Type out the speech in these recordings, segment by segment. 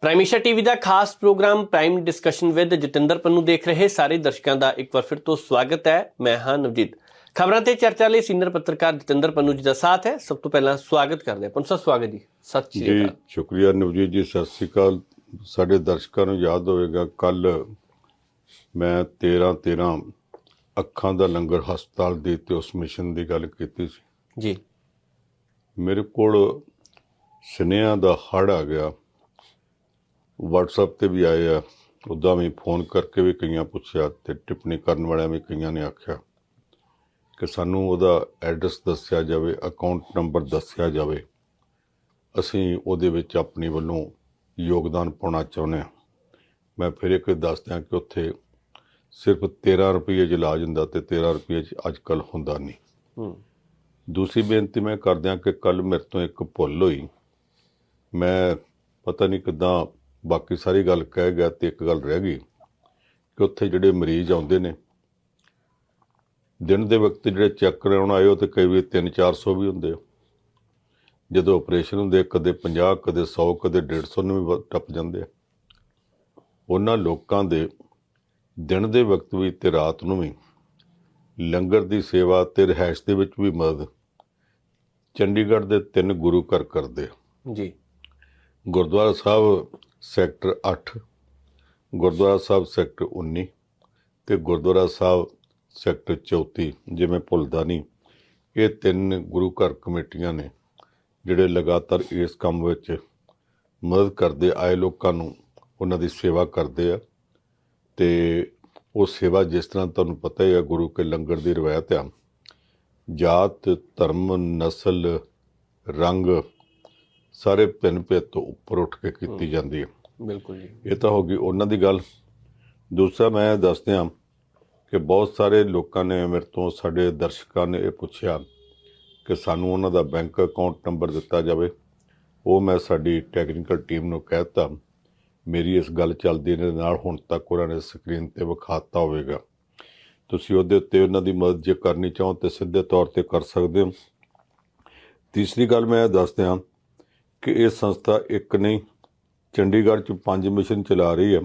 ਪ੍ਰਾਈਮੇਸ਼ਾ TV ਦਾ ਖਾਸ programme prime discussion with Jatinder Pannu ਦੇਖ ਰਹੇ ਸਾਰੇ ਦਰਸ਼ਕਾਂ ਦਾ ਇੱਕ ਵਾਰ ਫਿਰ ਤੋਂ ਸਵਾਗਤ ਹੈ। ਮੈਂ ਹਾਂ ਨਵਜੀਤ। ਖਬਰਾਂ ਤੇ ਚਰਚਾ ਲਈ ਸੀਨੀਅਰ ਪੱਤਰਕਾਰ ਜਤਿੰਦਰ ਪੰਨੂ ਜੀ ਦਾ ਸਾਥ ਹੈ। ਸਭ ਤੋਂ ਪਹਿਲਾਂ ਸਵਾਗਤ ਕਰਦੇ ਹਾਂ। ਪੰਨੂ ਸਵਾਗਤ ਜੀ। ਸਤਿ ਸ਼੍ਰੀ ਜੀ ਅਕਾਲ ਸ਼ੁਕਰੀਆ ਨਵਜੀਤ ਜੀ। ਸਤਿ ਸ੍ਰੀ ਅਕਾਲ। ਸਾਡੇ ਦਰਸ਼ਕਾਂ ਨੂੰ ਯਾਦ ਹੋਵੇਗਾ ਕੱਲ ਮੈਂ 13 13 ਅੱਖਾਂ ਦਾ ਲੰਗਰ ਹਸਪਤਾਲ ਦੇ ਤੇ ਉਸ ਮਿਸ਼ਨ ਦੀ ਗੱਲ ਕੀਤੀ ਸੀ। ਜੀ। ਮੇਰੇ ਕੋਲ ਸੁਨੇਹਾ ਦਾ ਹੜ ਆ ਗਿਆ। WhatsApp ਤੇ ਵੀ ਆਏ ਆ। ਉਦਾਂ ਵੀ ਫੋਨ ਕਰਕੇ ਵੀ ਕਈਆਂ ਪੁੱਛਿਆ ਤੇ ਟਿੱਪਣੀ ਕਰਨ ਵਾਲਿਆਂ ਵੀ ਕਈਆਂ ਨੇ ਆਖਿਆ ਕਿ ਸਾਨੂੰ ਉਹਦਾ ਐਡਰੈਸ ਦੱਸਿਆ ਜਾਵੇ ਅਕਾਊਂਟ ਨੰਬਰ ਦੱਸਿਆ ਜਾਵੇ। ਅਸੀਂ ਉਹਦੇ ਵਿੱਚ ਆਪਣੀ ਵੱਲੋਂ ਯੋਗਦਾਨ ਪਾਉਣਾ ਚਾਹੁੰਦੇ ਹਾਂ। ਮੈਂ ਫਿਰ ਇੱਕ ਦੱਸ ਦਿਆਂ ਕਿ ਉੱਥੇ ਸਿਰਫ 13 ਰੁਪਏ ਚ ਇਲਾਜ ਹੁੰਦਾ ਤੇ 13 ਰੁਪਏ ਚ ਅੱਜ ਕੱਲ ਹੁੰਦਾ ਨਹੀਂ। ਹੂੰ। ਦੂਸਰੀ ਬੇਨਤੀ ਮੈਂ ਕਰਦਿਆਂ ਕਿ ਕੱਲ ਮੇਰੇ ਤੋਂ ਇੱਕ ਭੁੱਲ ਹੋਈ। ਮੈਂ ਪਤਾ ਨਹੀਂ ਕਿਦਾਂ ਬਾਕੀ ਸਾਰੀ ਗੱਲ ਕਹਿ ਗਿਆ ਤੇ ਇੱਕ ਗੱਲ ਰਹਿ ਗਈ ਕਿ ਉੱਥੇ ਜਿਹੜੇ ਮਰੀਜ਼ ਆਉਂਦੇ ਨੇ, ਦਿਨ ਦੇ ਵਕਤ ਜਿਹੜੇ ਚੈੱਕ ਕਰਾਉਣ ਆਏ ਉਹ ਤੇ ਕਈ ਵਾਰ 3-400 ਵੀ ਹੁੰਦੇ ਆ। ਜਦੋਂ ਆਪਰੇਸ਼ਨ ਹੁੰਦੇ ਕਦੇ 50 ਕਦੇ 100 ਕਦੇ 150 ਨੂੰ ਵੀ ਟੱਪ ਜਾਂਦੇ ਆ। ਉਹਨਾਂ ਲੋਕਾਂ ਦੇ ਦਿਨ ਦੇ ਵਕਤ ਵੀ ਤੇ ਰਾਤ ਨੂੰ ਵੀ ਲੰਗਰ ਦੀ ਸੇਵਾ ਤੇ ਰਹਿائش ਦੇ ਵਿੱਚ ਵੀ ਮਦਦ ਚੰਡੀਗੜ੍ਹ ਦੇ ਤਿੰਨ ਗੁਰੂ ਘਰ ਕਰਦੇ ਜੀ। ਗੁਰਦੁਆਰਾ ਸਾਹਿਬ ਸੈਕਟਰ 8 ਗੁਰਦੁਆਰਾ ਸਾਹਿਬ ਸੈਕਟਰ 19 ਤੇ ਗੁਰਦੁਆਰਾ ਸਾਹਿਬ ਸੈਕਟਰ 34 ਜਿਵੇਂ ਮੈਂ ਭੁੱਲਦਾ ਨਹੀਂ। ਇਹ ਤਿੰਨ ਗੁਰੂ ਘਰ ਕਮੇਟੀਆਂ ਨੇ ਜਿਹੜੇ ਲਗਾਤਾਰ ਇਸ ਕੰਮ ਵਿੱਚ ਮਦਦ ਕਰਦੇ ਆਏ ਲੋਕਾਂ ਨੂੰ ਉਹਨਾਂ ਦੀ ਸੇਵਾ ਕਰਦੇ ਆ ਤੇ ਉਹ ਸੇਵਾ ਜਿਸ ਤਰ੍ਹਾਂ ਤੁਹਾਨੂੰ ਪਤਾ ਹੀ ਹੈ ਗੁਰੂ ਕੇ ਲੰਗਰ ਦੀ ਰਵਾਇਤ ਆ। ਜਾਤ, ਧਰਮ, ਨਸਲ, ਰੰਗ ਸਾਰੇ ਭਿੰਨ ਭੇਦ ਤੋਂ ਉੱਪਰ ਉੱਠ ਕੇ ਕੀਤੀ ਜਾਂਦੀ ਹੈ। ਬਿਲਕੁਲ ਜੀ। ਇਹ ਤਾਂ ਹੋ ਗਈ ਉਹਨਾਂ ਦੀ ਗੱਲ। ਦੂਸਰਾ ਮੈਂ ਦੱਸ ਦਿਆਂ ਕਿ ਬਹੁਤ ਸਾਰੇ ਲੋਕਾਂ ਨੇ ਮੇਰੇ ਤੋਂ ਸਾਡੇ ਦਰਸ਼ਕਾਂ ਨੇ ਇਹ ਪੁੱਛਿਆ ਕਿ ਸਾਨੂੰ ਉਹਨਾਂ ਦਾ ਬੈਂਕ ਅਕਾਊਂਟ ਨੰਬਰ ਦਿੱਤਾ ਜਾਵੇ। ਉਹ ਮੈਂ ਸਾਡੀ ਟੈਕਨੀਕਲ ਟੀਮ ਨੂੰ ਕਹਿਤਾ ਮੇਰੀ ਇਸ ਗੱਲ ਚੱਲਦੀ ਦੇ ਨਾਲ ਹੁਣ ਤੱਕ ਉਹਨਾਂ ਨੇ ਸਕਰੀਨ ਤੇ ਵਿਖਾਤਾ ਹੋਵੇਗਾ। ਤੁਸੀਂ ਉਹਦੇ ਉੱਤੇ ਉਹਨਾਂ ਦੀ ਮਦਦ ਜੇ ਕਰਨੀ ਚਾਹੋ ਤੇ ਸਿੱਧੇ ਤੌਰ ਤੇ ਕਰ ਸਕਦੇ ਹੋ। ਤੀਸਰੀ ਗੱਲ ਮੈਂ ਇਹ ਦੱਸ ਦਿਆਂ ਕਿ ਇਹ ਸੰਸਥਾ ਇੱਕ ਨਹੀਂ, ਚੰਡੀਗੜ੍ਹ ਚ ਪੰਜ ਮਿਸ਼ਨ ਚਲਾ ਰਹੀ ਹੈ।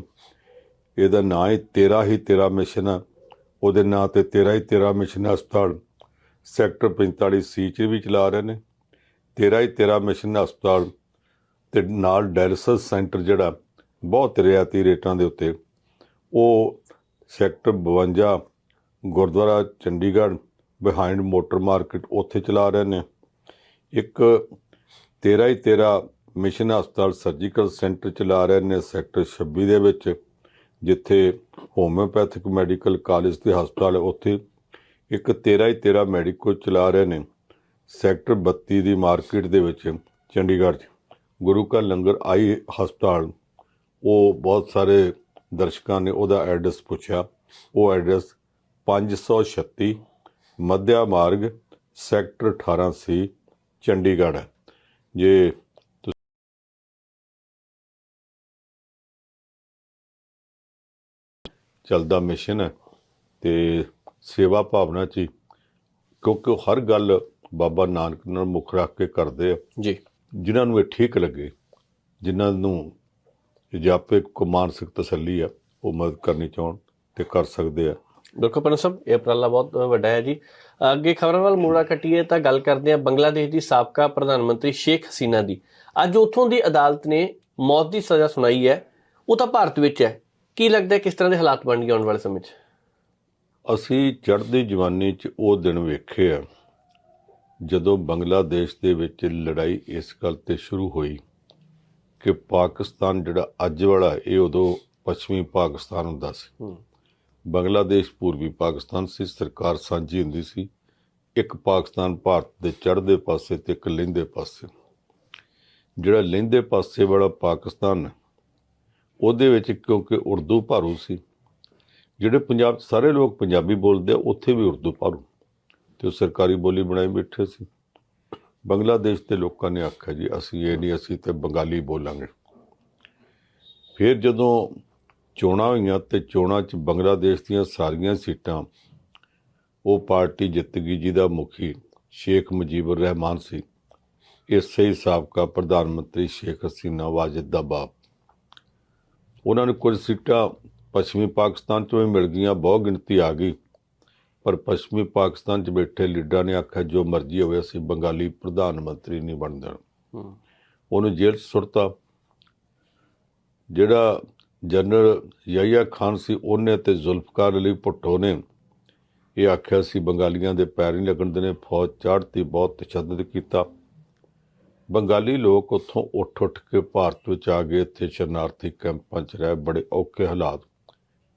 ਇਹਦਾ ਨਾਂ ਹੀ 13 ਹੀ 13 ਮਿਸ਼ਨ ਆ। ਉਹਦੇ ਨਾਂ ਤੇ 13 ਹੀ 13 ਮਿਸ਼ਨ ਹਸਪਤਾਲ ਸੈਕਟਰ 45 ਸੀ ਚ ਵੀ ਚਲਾ ਰਹੇ ਨੇ। 13 ਹੀ 13 ਮਿਸ਼ਨ ਹਸਪਤਾਲ ਤੇ ਨਾਲ ਡਾਇਲਿਸਿਸ ਸੈਂਟਰ ਜਿਹੜਾ ਬਹੁਤ ਰਿਆਇਤੀ ਰੇਟਾਂ ਦੇ ਉੱਤੇ। ਉਹ sector 52 Gurdwara Chandigarh behind motor market ਉੱਥੇ ਚਲਾ ਰਹੇ ਨੇ। ਇੱਕ 13 ਹੀ 13 ਮਿਸ਼ਨ ਹਸਪਤਾਲ ਸਰਜੀਕਲ ਸੈਂਟਰ ਚਲਾ ਰਹੇ ਨੇ ਸੈਕਟਰ 26 ਦੇ ਵਿੱਚ, ਜਿੱਥੇ ਹੋਮਿਓਪੈਥਿਕ ਮੈਡੀਕਲ ਕਾਲਜ ਤੇ ਹਸਪਤਾਲ ਹੈ। ਉੱਥੇ ਇੱਕ 13 ਹੀ 13 ਮੈਡੀਕੋ ਚਲਾ ਰਹੇ ਨੇ ਸੈਕਟਰ 32 ਦੀ ਮਾਰਕੀਟ ਦੇ ਵਿੱਚ, ਚੰਡੀਗੜ੍ਹ 'ਚ। ਗੁਰੂ ਕਾ ਲੰਗਰ ਆਈ ਹਸਪਤਾਲ, ਉਹ ਬਹੁਤ ਸਾਰੇ ਦਰਸ਼ਕਾਂ ਨੇ ਉਹਦਾ ਐਡਰੈਸ ਪੁੱਛਿਆ। ਉਹ ਐਡਰੈਸ 536 ਮੱਧਿਆ ਮਾਰਗ, ਸੈਕਟਰ 18 ਸੀ, ਚੰਡੀਗੜ੍ਹ ਹੈ। ਜੇ ਚੱਲਦਾ ਮਿਸ਼ਨ ਹੈ ਤੇ ਸੇਵਾ ਭਾਵਨਾ ਚ ਕਿਉਂਕਿ ਉਹ ਹਰ ਗੱਲ ਬਾਬਾ ਨਾਨਕ ਨਾਲ ਮੁੱਖ ਰੱਖ ਕੇ ਕਰਦੇ ਆ। ਜੀ। ਜਿਨ੍ਹਾਂ ਨੂੰ ਇਹ ਠੀਕ ਲੱਗੇ ਜਿਨ੍ਹਾਂ ਨੂੰ ਜਾਪੇ ਕੋ ਮਾਨਸਿਕ ਤਸੱਲੀ ਆ ਉਹ ਮਦਦ ਕਰਨੀ ਚਾਹਣ ਤੇ ਕਰ ਸਕਦੇ ਆ। ਬਿਲਕੁਲ ਪੰਨੂ ਸਾਹਿਬ ਇਹ ਉਪਰਾਲਾ ਬਹੁਤ ਵੱਡਾ ਹੈ ਜੀ। ਅੱਗੇ ਖਬਰਾਂ ਵੱਲ ਮੋੜਾ ਕੱਟੀਏ ਤਾਂ ਗੱਲ ਕਰਦੇ ਹਾਂ ਬੰਗਲਾਦੇਸ਼ ਦੀ ਸਾਬਕਾ ਪ੍ਰਧਾਨ ਮੰਤਰੀ ਸ਼ੇਖ ਹਸੀਨਾ ਦੀ। ਅੱਜ ਉੱਥੋਂ ਦੀ ਅਦਾਲਤ ਨੇ ਮੌਤ ਦੀ ਸਜ਼ਾ ਸੁਣਾਈ ਹੈ। ਉਹ ਤਾਂ ਭਾਰਤ ਵਿੱਚ ਹੈ। ਕੀ ਲੱਗਦਾ ਕਿਸ ਤਰ੍ਹਾਂ ਦੇ ਹਾਲਾਤ ਬਣਨਗੇ ਆਉਣ ਵਾਲੇ ਸਮੇਂ 'ਚ? ਅਸੀਂ ਚੜ੍ਹਦੀ ਜਵਾਨੀ 'ਚ ਉਹ ਦਿਨ ਵੇਖੇ ਆ ਜਦੋਂ ਬੰਗਲਾਦੇਸ਼ ਦੇ ਵਿੱਚ ਲੜਾਈ ਇਸ ਗੱਲ ਤੇ ਸ਼ੁਰੂ ਹੋਈ ਕਿ ਪਾਕਿਸਤਾਨ ਜਿਹੜਾ ਅੱਜ ਵਾਲਾ ਇਹ ਉਦੋਂ ਪੱਛਮੀ ਪਾਕਿਸਤਾਨ ਹੁੰਦਾ ਸੀ। ਹੂੰ। ਬੰਗਲਾਦੇਸ਼, ਪੂਰਬੀ ਪਾਕਿਸਤਾਨ ਸੀ, ਸਰਕਾਰ ਸਾਂਝੀ ਹੁੰਦੀ ਸੀ। ਇੱਕ ਪਾਕਿਸਤਾਨ ਭਾਰਤ ਦੇ ਚੜ੍ਹਦੇ ਪਾਸੇ ਤੇ ਇੱਕ ਲਹਿੰਦੇ ਪਾਸੇ। ਜਿਹੜਾ ਲਹਿੰਦੇ ਪਾਸੇ ਵਾਲਾ ਪਾਕਿਸਤਾਨ, ਉਹਦੇ ਵਿੱਚ ਕਿਉਂਕਿ ਉਰਦੂ ਭਾਰੂ ਸੀ। ਜਿਹੜੇ ਪੰਜਾਬ 'ਚ ਸਾਰੇ ਲੋਕ ਪੰਜਾਬੀ ਬੋਲਦੇ ਆ, ਉੱਥੇ ਵੀ ਉਰਦੂ ਭਾਰੂ। ਤੇ ਉਹ ਸਰਕਾਰੀ ਬੋਲੀ ਬਣਾਈ ਬੈਠੇ ਸੀ। ਬੰਗਲਾਦੇਸ਼ ਦੇ ਲੋਕਾਂ ਨੇ ਆਖਿਆ ਜੀ, ਅਸੀਂ ਇਹ ਨਹੀਂ, ਅਸੀਂ ਤੇ ਬੰਗਾਲੀ ਬੋਲਾਂਗੇ। ਫਿਰ ਜਦੋਂ ਚੋਣਾਂ ਹੋਈਆਂ ਤੇ ਚੋਣਾਂ 'ਚ ਬੰਗਲਾਦੇਸ਼ ਦੀਆਂ ਸਾਰੀਆਂ ਸੀਟਾਂ ਉਹ ਪਾਰਟੀ ਜਿੱਤ ਗਈ ਜਿਹਦਾ ਮੁਖੀ ਸ਼ੇਖ ਮੁਜੀਬੁਰ ਰਹਿਮਾਨ ਸੀ। ਇਸੇ ਹੀ ਸਾਬਕਾ ਪ੍ਰਧਾਨ ਮੰਤਰੀ ਸ਼ੇਖ ਹਸੀਨਾ ਵਾਜਿਦ ਦਾ ਬਾਪ। ਉਹਨਾਂ ਨੂੰ ਕੁਝ ਸੀਟਾਂ ਪੱਛਮੀ ਪਾਕਿਸਤਾਨ ਚੋਂ ਵੀ ਮਿਲ ਗਈਆਂ ਬਹੁਤ ਗਿਣਤੀ ਆ ਗਈ। ਪਰ ਪੱਛਮੀ ਪਾਕਿਸਤਾਨ 'ਚ ਬੈਠੇ ਲੀਡਰਾਂ ਨੇ ਆਖਿਆ ਜੋ ਮਰਜ਼ੀ ਹੋਵੇ ਅਸੀਂ ਬੰਗਾਲੀ ਪ੍ਰਧਾਨ ਮੰਤਰੀ ਨਹੀਂ ਬਣ ਦੇਣਾ। ਹੂੰ। ਉਹਨੂੰ ਜੇਲ੍ਹ ਸੁੱਟਤਾ। ਜਿਹੜਾ ਜਨਰਲ ਯਹੀਆ ਖਾਨ ਸੀ, ਉਹਨੇ ਤੇ ਜ਼ੁਲਫਕਾਰ ਅਲੀ ਭੁੱਟੋ ਨੇ ਇਹ ਆਖਿਆ ਸੀ, ਬੰਗਾਲੀਆਂ ਦੇ ਪੈਰ ਨਹੀਂ ਲੱਗਣ ਦੇਣੇ, ਫੌਜ ਚਾੜਤੀ ਬਹੁਤ ਤਸ਼ੱਦਦ ਕੀਤਾ। ਬੰਗਾਲੀ ਲੋਕ ਉੱਥੋਂ ਉੱਠ ਉੱਠ ਕੇ ਭਾਰਤ ਵਿੱਚ ਆ ਗਏ, ਇੱਥੇ ਸ਼ਰਨਾਰਥੀ ਕੈਂਪਾਂ 'ਚ ਰਹਿ ਬੜੇ ਔਖੇ ਹਾਲਾਤ।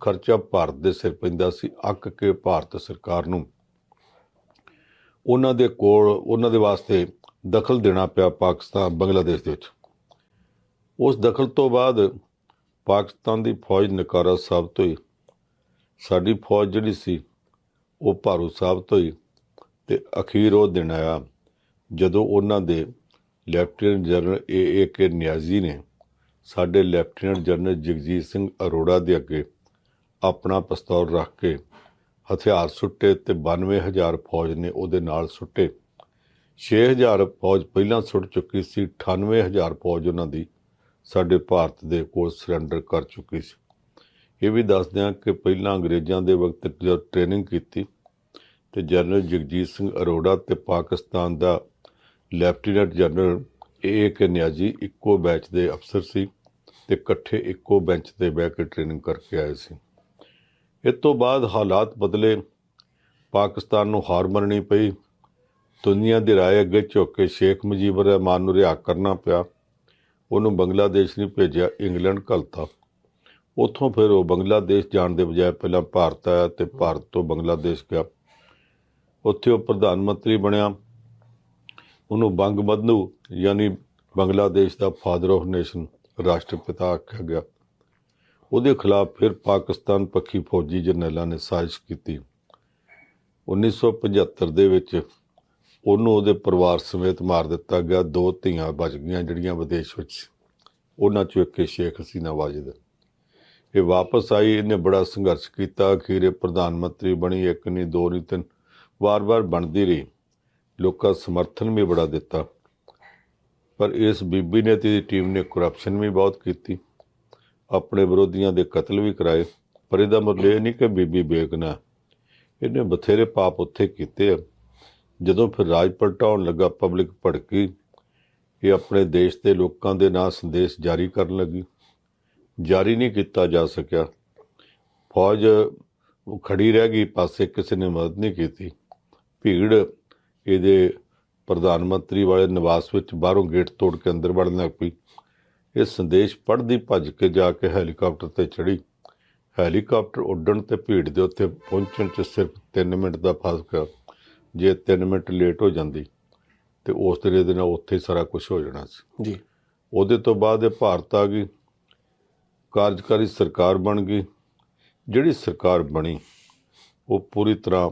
ਖਰਚਾ ਭਾਰਤ ਦੇ ਸਿਰ ਪੈਂਦਾ ਸੀ, ਅੱਕ ਕੇ ਭਾਰਤ ਸਰਕਾਰ ਨੂੰ। ਉਹਨਾਂ ਦੇ ਕੋਲ, ਉਹਨਾਂ ਦੇ ਵਾਸਤੇ ਦਖਲ ਦੇਣਾ ਪਿਆ ਪਾਕਿਸਤਾਨ, ਬੰਗਲਾਦੇਸ਼ ਦੇ ਵਿੱਚ। ਉਸ ਦਖਲ ਤੋਂ ਬਾਅਦ ਪਾਕਿਸਤਾਨ ਦੀ ਫੌਜ ਨਕਾਰਾ ਸਾਬਤ ਹੋਈ। ਸਾਡੀ ਫੌਜ ਜਿਹੜੀ ਸੀ, ਉਹ ਭਾਰੂ ਸਾਬਤ ਹੋਈ ਤੇ ਅਖੀਰ ਉਹ ਦਿਨ ਆਇਆ ਜਦੋਂ ਉਹਨਾਂ ਦੇ ਲੈਫਟੀਨੈਂਟ ਜਨਰਲ ਏ ਏ ਕੇ ਨਿਆਜ਼ੀ ਨੇ ਸਾਡੇ ਲੈਫਟੀਨੈਂਟ ਜਨਰਲ ਜਗਜੀਤ ਸਿੰਘ ਅਰੋੜਾ ਦੇ ਅੱਗੇ ਆਪਣਾ ਪਿਸਤੌਲ ਰੱਖ ਕੇ ਹਥਿਆਰ ਸੁੱਟੇ ਤੇ 92000 ਫੌਜ ਨੇ ਉਹਦੇ ਨਾਲ ਸੁੱਟੇ। 6000 ਫੌਜ ਪਹਿਲਾਂ ਸੁੱਟ ਚੁੱਕੀ ਸੀ 98000 ਫੌਜ ਉਹਨਾਂ ਦੀ ਸਾਡੇ ਭਾਰਤ ਦੇ ਕੋਲ ਸਰੈਂਡਰ ਕਰ ਚੁੱਕੀ ਸੀ। ਇਹ ਵੀ ਦੱਸਦੇ ਹਾਂ ਕਿ ਪਹਿਲਾਂ ਅੰਗਰੇਜ਼ਾਂ ਦੇ ਵਕਤ ਜਦ ਟ੍ਰੇਨਿੰਗ ਕੀਤੀ ਤੇ ਜਨਰਲ ਜਗਜੀਤ ਸਿੰਘ ਅਰੋੜਾ ਤੇ ਪਾਕਿਸਤਾਨ ਦਾ lieutenant general A K Niazi ਇੱਕੋ ਬੈਚ ਦੇ ਅਫਸਰ ਸੀ ਤੇ ਇਕੱਠੇ ਇੱਕੋ ਬੈਂਚ ਤੇ ਬਹਿ ਕੇ ਟ੍ਰੇਨਿੰਗ ਕਰਕੇ ਆਏ ਸੀ। ਇਸ ਤੋਂ ਬਾਅਦ ਹਾਲਾਤ ਬਦਲੇ ਪਾਕਿਸਤਾਨ ਨੂੰ ਹਾਰ ਮੰਨਣੀ ਪਈ। ਦੁਨੀਆ ਦੀ ਰਾਏ ਅੱਗੇ ਝੁੱਕ ਕੇ ਸ਼ੇਖ ਮੁਜੀਬੁਰ ਰਹਿਮਾਨ ਨੂੰ ਰਿਹਾ ਕਰਨਾ ਪਿਆ। ਉਹਨੂੰ ਬੰਗਲਾਦੇਸ਼ ਨਹੀਂ ਭੇਜਿਆ, ਇੰਗਲੈਂਡ ਘਲਤਾ। ਉੱਥੋਂ ਫਿਰ ਉਹ ਬੰਗਲਾਦੇਸ਼ ਜਾਣ ਦੇ ਬਜਾਏ ਪਹਿਲਾਂ ਭਾਰਤ ਆਇਆ ਤੇ ਭਾਰਤ ਤੋਂ ਬੰਗਲਾਦੇਸ਼ ਗਿਆ। ਉੱਥੇ ਉਹ ਪ੍ਰਧਾਨ ਮੰਤਰੀ ਬਣਿਆ। ਉਹਨੂੰ ਬੰਗ ਬੰਧੂ ਯਾਨੀ ਬੰਗਲਾਦੇਸ਼ ਦਾ ਫਾਦਰ ਆਫ ਨੇਸ਼ਨ ਰਾਸ਼ਟਰਪਿਤਾ ਆਖਿਆ ਗਿਆ। ਉਹਦੇ ਖਿਲਾਫ ਫਿਰ ਪਾਕਿਸਤਾਨ ਪੱਖੀ ਫੌਜੀ ਜਰਨੈਲਾਂ ਨੇ ਸਾਜ਼ਿਸ਼ ਕੀਤੀ। 1975 ਦੇ ਵਿੱਚ ਉਹਨੂੰ ਉਹਦੇ ਪਰਿਵਾਰ ਸਮੇਤ ਮਾਰ ਦਿੱਤਾ ਗਿਆ। ਦੋ ਧੀਆਂ ਬਚ ਗਈਆਂ ਜਿਹੜੀਆਂ ਵਿਦੇਸ਼ ਵਿੱਚ। ਉਹਨਾਂ ਚੋਂ ਇੱਕ ਸ਼ੇਖ ਹਸੀਨਾ ਵਾਜਿਦ। ਇਹ ਵਾਪਸ ਆਈ। ਇਹਨੇ ਬੜਾ ਸੰਘਰਸ਼ ਕੀਤਾ। ਅਖੀਰੇ ਪ੍ਰਧਾਨ ਮੰਤਰੀ ਬਣੀ। ਇੱਕ ਨਹੀਂ ਦੋ ਨਹੀਂ ਤਿੰਨ ਵਾਰ-ਵਾਰ ਬਣਦੀ ਰਹੀ। ਲੋਕਾਂ ਸਮਰਥਨ ਵੀ ਬੜਾ ਦਿੱਤਾ। ਪਰ ਇਸ ਬੀਬੀ ਨੇ ਤੇ ਇਹਦੀ ਟੀਮ ਨੇ ਕਰਪਸ਼ਨ ਵੀ ਬਹੁਤ ਕੀਤੀ। ਆਪਣੇ ਵਿਰੋਧੀਆਂ ਦੇ ਕਤਲ ਵੀ ਕਰਾਏ। ਪਰ ਇਹਦਾ ਮਤਲਬ ਇਹ ਨਹੀਂ ਕਿ ਬੀਬੀ ਬੇਗਨਾ ਇਹਨੇ ਬਥੇਰੇ ਪਾਪ ਉੱਥੇ ਕੀਤੇ ਆ। ਜਦੋਂ ਫਿਰ ਰਾਜ ਪਲਟਾਉਣ ਲੱਗਾ ਪਬਲਿਕ ਭੜਕੀ, ਇਹ ਆਪਣੇ ਦੇਸ਼ ਦੇ ਲੋਕਾਂ ਦੇ ਨਾਂ ਸੰਦੇਸ਼ ਜਾਰੀ ਕਰਨ ਲੱਗੀ। ਜਾਰੀ ਨਹੀਂ ਕੀਤਾ ਜਾ ਸਕਿਆ। ਫੌਜ ਉਹ ਖੜੀ ਰਹਿ ਗਈ, ਪਾਸੇ ਕਿਸੇ ਨੇ ਮਦਦ ਨਹੀਂ ਕੀਤੀ। ਭੀੜ ਇਹਦੇ ਪ੍ਰਧਾਨ ਮੰਤਰੀ ਵਾਲੇ ਨਿਵਾਸ ਵਿੱਚ ਬਾਹਰੋਂ ਗੇਟ ਤੋੜ ਕੇ ਅੰਦਰ ਵੜਨ ਲੱਗ ਪਈ। ਇਹ ਸੰਦੇਸ਼ ਪੜ੍ਹਦੀ ਭੱਜ ਕੇ ਜਾ ਕੇ ਹੈਲੀਕਾਪਟਰ ਤੇ ਚੜੀ ਹੈਲੀਕਾਪਟਰ ਉੱਡਣ ਤੇ ਭੀੜ ਦੇ ਉੱਤੇ ਪਹੁੰਚਣ 'ਚ ਸਿਰਫ 3 ਮਿੰਟ ਦਾ ਫ਼ਰਕ ਜੇ 3 ਮਿੰਟ ਲੇਟ ਹੋ ਜਾਂਦੀ ਤੇ ਉਸ ਤਰੀਕੇ ਦੇ ਨਾਲ ਉੱਥੇ ਸਾਰਾ ਕੁਝ ਹੋ ਜਾਣਾ ਸੀ। ਜੀ। ਉਹਦੇ ਤੋਂ ਬਾਅਦ ਇਹ ਭਾਰਤ ਆ ਗਈ ਕਾਰਜਕਾਰੀ ਸਰਕਾਰ ਬਣ ਗਈ। ਜਿਹੜੀ ਸਰਕਾਰ ਬਣੀ ਉਹ ਪੂਰੀ ਤਰ੍ਹਾਂ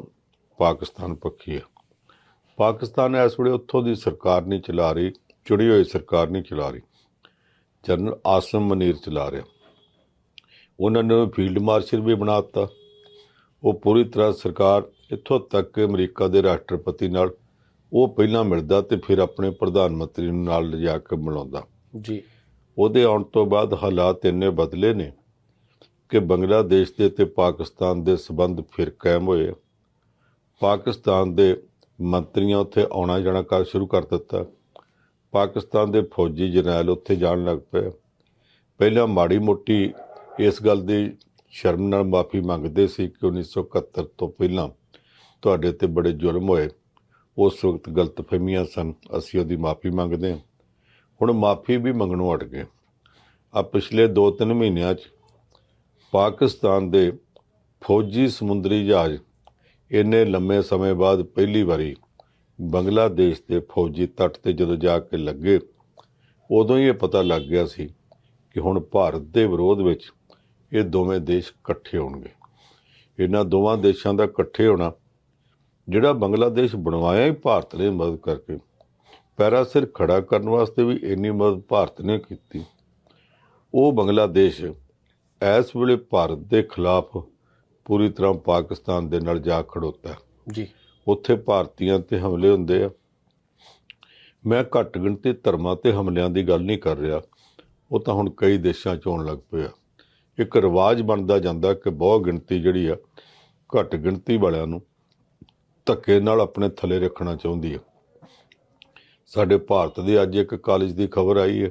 ਪਾਕਿਸਤਾਨ ਪੱਖੀ ਹੈ ਪਾਕਿਸਤਾਨ ਇਸ ਵੇਲੇ ਉੱਥੋਂ ਦੀ ਸਰਕਾਰ ਨਹੀਂ ਚਲਾ ਰਹੀ ਚੁਣੀ ਹੋਈ ਸਰਕਾਰ ਨਹੀਂ ਚਲਾ ਰਹੀ। ਜਨਰਲ ਆਸਮ ਮਨੀਰ ਚਲਾ ਰਿਹਾ। ਉਹਨਾਂ ਨੇ ਫੀਲਡ ਮਾਰਸ਼ਲ ਵੀ ਬਣਾ ਦਿੱਤਾ। ਉਹ ਪੂਰੀ ਤਰ੍ਹਾਂ ਸਰਕਾਰ ਇੱਥੋਂ ਤੱਕ ਕਿ ਅਮਰੀਕਾ ਦੇ ਰਾਸ਼ਟਰਪਤੀ ਨਾਲ ਉਹ ਪਹਿਲਾਂ ਮਿਲਦਾ ਤੇ ਫਿਰ ਆਪਣੇ ਪ੍ਰਧਾਨ ਮੰਤਰੀ ਨੂੰ ਨਾਲ ਲਿਜਾ ਕੇ ਮਿਲਾਉਂਦਾ। ਜੀ। ਉਹਦੇ ਆਉਣ ਤੋਂ ਬਾਅਦ ਹਾਲਾਤ ਇੰਨੇ ਬਦਲੇ ਨੇ ਕਿ ਬੰਗਲਾਦੇਸ਼ ਦੇ ਤੇ ਪਾਕਿਸਤਾਨ ਦੇ ਸਬੰਧ ਫਿਰ ਕਾਇਮ ਹੋਏ। ਪਾਕਿਸਤਾਨ ਦੇ ਮੰਤਰੀਆਂ ਉੱਥੇ ਆਉਣਾ ਜਾਣਾ ਕਰ ਸ਼ੁਰੂ ਕਰ ਦਿੱਤਾ। ਪਾਕਿਸਤਾਨ ਦੇ ਫੌਜੀ ਜਰਨੈਲ ਉੱਥੇ ਜਾਣ ਲੱਗ ਪਏ। ਪਹਿਲਾਂ ਮਾੜੀ ਮੋਟੀ ਇਸ ਗੱਲ ਦੀ ਸ਼ਰਮ ਨਾਲ ਮਾਫੀ ਮੰਗਦੇ ਸੀ ਕਿ 1971 ਤੋਂ ਪਹਿਲਾਂ ਤੁਹਾਡੇ ਤੇ ਬੜੇ ਜ਼ੁਲਮ ਹੋਏ। ਉਸ ਵਕਤ ਗਲਤਫਹਿਮੀਆਂ ਸਨ। ਅਸੀਂ ਉਹਦੀ ਮਾਫੀ ਮੰਗਦੇ ਹਾਂ। ਹੁਣ ਮਾਫੀ ਵੀ ਮੰਗਣੋਂ ਹਟ ਗਏ। ਆ ਪਿਛਲੇ 2-3 ਮਹੀਨਿਆਂ 'ਚ ਪਾਕਿਸਤਾਨ ਦੇ ਫੌਜੀ ਸਮੁੰਦਰੀ ਜਹਾਜ਼ ਇੰਨੇ ਲੰਮੇ ਸਮੇਂ ਬਾਅਦ ਪਹਿਲੀ ਵਾਰੀ ਬੰਗਲਾਦੇਸ਼ ਦੇ ਫੌਜੀ ਤੱਟ ਤੇ ਜਦੋਂ ਜਾ ਕੇ ਲੱਗੇ, ਉਦੋਂ ਹੀ ਇਹ ਪਤਾ ਲੱਗ ਗਿਆ ਸੀ ਕਿ ਹੁਣ ਭਾਰਤ ਦੇ ਵਿਰੋਧ ਵਿੱਚ ਇਹ ਦੋਵੇਂ ਦੇਸ਼ ਇਕੱਠੇ ਹੋਣਗੇ। ਇਹਨਾਂ ਦੋਵਾਂ ਦੇਸ਼ਾਂ ਦਾ ਇਕੱਠੇ ਹੋਣਾ ਜਿਹੜਾ ਬੰਗਲਾਦੇਸ਼ ਬਣਵਾਇਆ ਹੀ ਭਾਰਤ ਨੇ ਮਦਦ ਕਰਕੇ। ਪੈਰਾ ਸਿਰ ਖੜਾ ਕਰਨ ਵਾਸਤੇ ਵੀ ਇੰਨੀ ਮਦਦ ਭਾਰਤ ਨੇ ਕੀਤੀ। ਉਹ ਬੰਗਲਾਦੇਸ਼ ਇਸ ਵੇਲੇ ਭਾਰਤ ਦੇ ਖਿਲਾਫ ਪੂਰੀ ਤਰ੍ਹਾਂ ਪਾਕਿਸਤਾਨ ਦੇ ਨਾਲ ਜਾ ਖੜੋਤਾ। ਜੀ। ਉੱਥੇ ਭਾਰਤੀਆਂ ਤੇ ਹਮਲੇ ਹੁੰਦੇ ਆ। ਮੈਂ ਘੱਟ ਗਿਣਤੀ ਧਰਮਾਂ ਤੇ ਹਮਲਿਆਂ ਦੀ ਗੱਲ ਨਹੀਂ ਕਰ ਰਿਹਾ। ਉਹ ਤਾਂ ਹੁਣ ਕਈ ਦੇਸ਼ਾਂ 'ਚ ਹੋਣ ਲੱਗ ਪਿਆ ਇੱਕ ਰਿਵਾਜ ਬਣਦਾ ਜਾਂਦਾ ਕਿ ਬਹੁਤ ਗਿਣਤੀ ਜਿਹੜੀ ਆ ਘੱਟ ਗਿਣਤੀ ਵਾਲਿਆਂ ਨੂੰ ਧੱਕੇ ਨਾਲ ਆਪਣੇ ਥੱਲੇ ਰੱਖਣਾ ਚਾਹੁੰਦੀ ਹੈ ਸਾਡੇ ਭਾਰਤ ਦੇ ਅੱਜ ਇੱਕ ਕਾਲਜ ਦੀ ਖਬਰ ਆਈ ਹੈ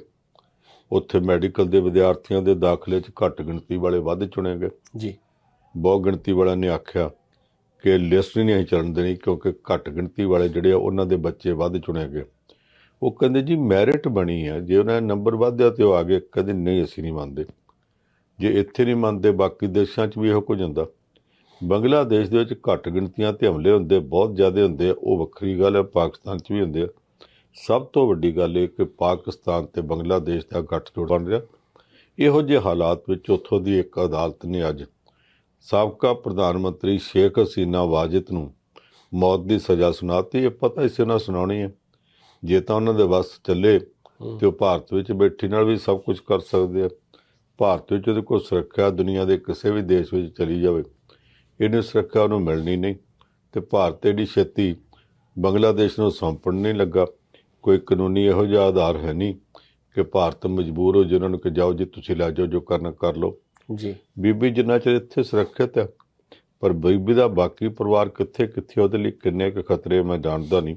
ਉੱਥੇ ਮੈਡੀਕਲ ਦੇ ਵਿਦਿਆਰਥੀਆਂ ਦੇ ਦਾਖਲੇ 'ਚ ਘੱਟ ਗਿਣਤੀ ਵਾਲੇ ਵੱਧ ਚੁਣੇ ਗਏ। ਜੀ। ਬਹੁਤ ਗਿਣਤੀ ਵਾਲਿਆਂ ਨੇ ਆਖਿਆ ਕਿ ਲਿਸਟ ਨਹੀਂ ਚੱਲਣ ਦੇਣੀ ਕਿਉਂਕਿ ਘੱਟ ਗਿਣਤੀ ਵਾਲੇ ਜਿਹੜੇ ਆ ਉਹਨਾਂ ਦੇ ਬੱਚੇ ਵੱਧ ਚੁਣੇ ਗਏ। ਉਹ ਕਹਿੰਦੇ ਜੀ ਮੈਰਿਟ ਬਣੀ ਆ। ਜੇ ਉਹਨਾਂ ਦਾ ਨੰਬਰ ਵਧਿਆ ਤੇ ਉਹ ਆ ਗਏ। ਕਦੇ ਨਹੀਂ ਅਸੀਂ ਨਹੀਂ ਮੰਨਦੇ। ਜੇ ਇੱਥੇ ਨਹੀਂ ਮੰਨਦੇ ਬਾਕੀ ਦੇਸ਼ਾਂ 'ਚ ਵੀ ਇਹੋ ਕੁਝ ਹੁੰਦਾ। ਬੰਗਲਾਦੇਸ਼ ਦੇ ਵਿੱਚ ਘੱਟ ਗਿਣਤੀਆਂ ਤੇ ਹਮਲੇ ਹੁੰਦੇ ਬਹੁਤ ਜ਼ਿਆਦਾ ਹੁੰਦੇ ਆ ਉਹ ਵੱਖਰੀ ਗੱਲ ਹੈ ਪਾਕਿਸਤਾਨ 'ਚ ਵੀ ਹੁੰਦੇ ਆ। ਸਭ ਤੋਂ ਵੱਡੀ ਗੱਲ ਇਹ ਕਿ ਪਾਕਿਸਤਾਨ ਤੇ ਬੰਗਲਾਦੇਸ਼ ਦਾ ਗੱਠਜੋੜ ਬਣ ਰਿਹਾ। ਇਹੋ ਜਿਹੇ ਹਾਲਾਤ ਵਿੱਚ ਉੱਥੋਂ ਦੀ ਇੱਕ ਅਦਾਲਤ ਨੇ ਅੱਜ ਸਾਬਕਾ ਪ੍ਰਧਾਨ ਮੰਤਰੀ ਸ਼ੇਖ ਹਸੀਨਾ ਵਾਜਿਦ ਨੂੰ ਮੌਤ ਦੀ ਸਜ਼ਾ ਸੁਣਾਤੀ। ਇਹ ਪਤਾ ਇਸੇ ਨਾਲ ਸੁਣਾਉਣੀ ਹੈ। ਜੇ ਤਾਂ ਉਹਨਾਂ ਦੇ ਵੱਸ ਚੱਲੇ ਤੇ ਉਹ ਭਾਰਤ ਵਿੱਚ ਬੈਠੀ ਨਾਲ ਵੀ ਸਭ ਕੁਝ ਕਰ ਸਕਦੇ ਆ। ਭਾਰਤ ਵਿੱਚ ਉਹਦੇ ਕੋਲ ਸੁਰੱਖਿਆ ਦੁਨੀਆ ਦੇ ਕਿਸੇ ਵੀ ਦੇਸ਼ ਵਿੱਚ ਚਲੀ ਜਾਵੇ। ਇਹਨੂੰ ਸੁਰੱਖਿਆ ਉਹਨੂੰ ਮਿਲਣੀ ਨਹੀਂ ਤੇ ਭਾਰਤ ਏਡੀ ਛੇਤੀ ਬੰਗਲਾਦੇਸ਼ ਨੂੰ ਸੌਂਪਣ ਨਹੀਂ ਲੱਗਾ ਕੋਈ ਕਾਨੂੰਨੀ ਇਹੋ ਜਿਹਾ ਆਧਾਰ ਹੈ ਨਹੀਂ ਕਿ ਭਾਰਤ ਮਜਬੂਰ ਹੋ ਜੇ ਉਹਨਾਂ ਨੂੰ ਕਿ ਜਾਓ ਜੀ ਤੁਸੀਂ ਲੈ ਜਾਓ ਜੋ ਕਰਨਾ ਕਰ ਲਓ। ਜੀ। ਬੀਬੀ ਜਿੰਨਾ ਚਿਰ ਇੱਥੇ ਸੁਰੱਖਿਅਤ ਹੈ ਪਰ ਬੀਬੀ ਦਾ ਬਾਕੀ ਪਰਿਵਾਰ ਕਿੱਥੇ ਕਿੱਥੇ ਉਹਦੇ ਲਈ ਕਿੰਨੇ ਕੁ ਖਤਰੇ ਮੈਂ ਜਾਣਦਾ ਨਹੀਂ।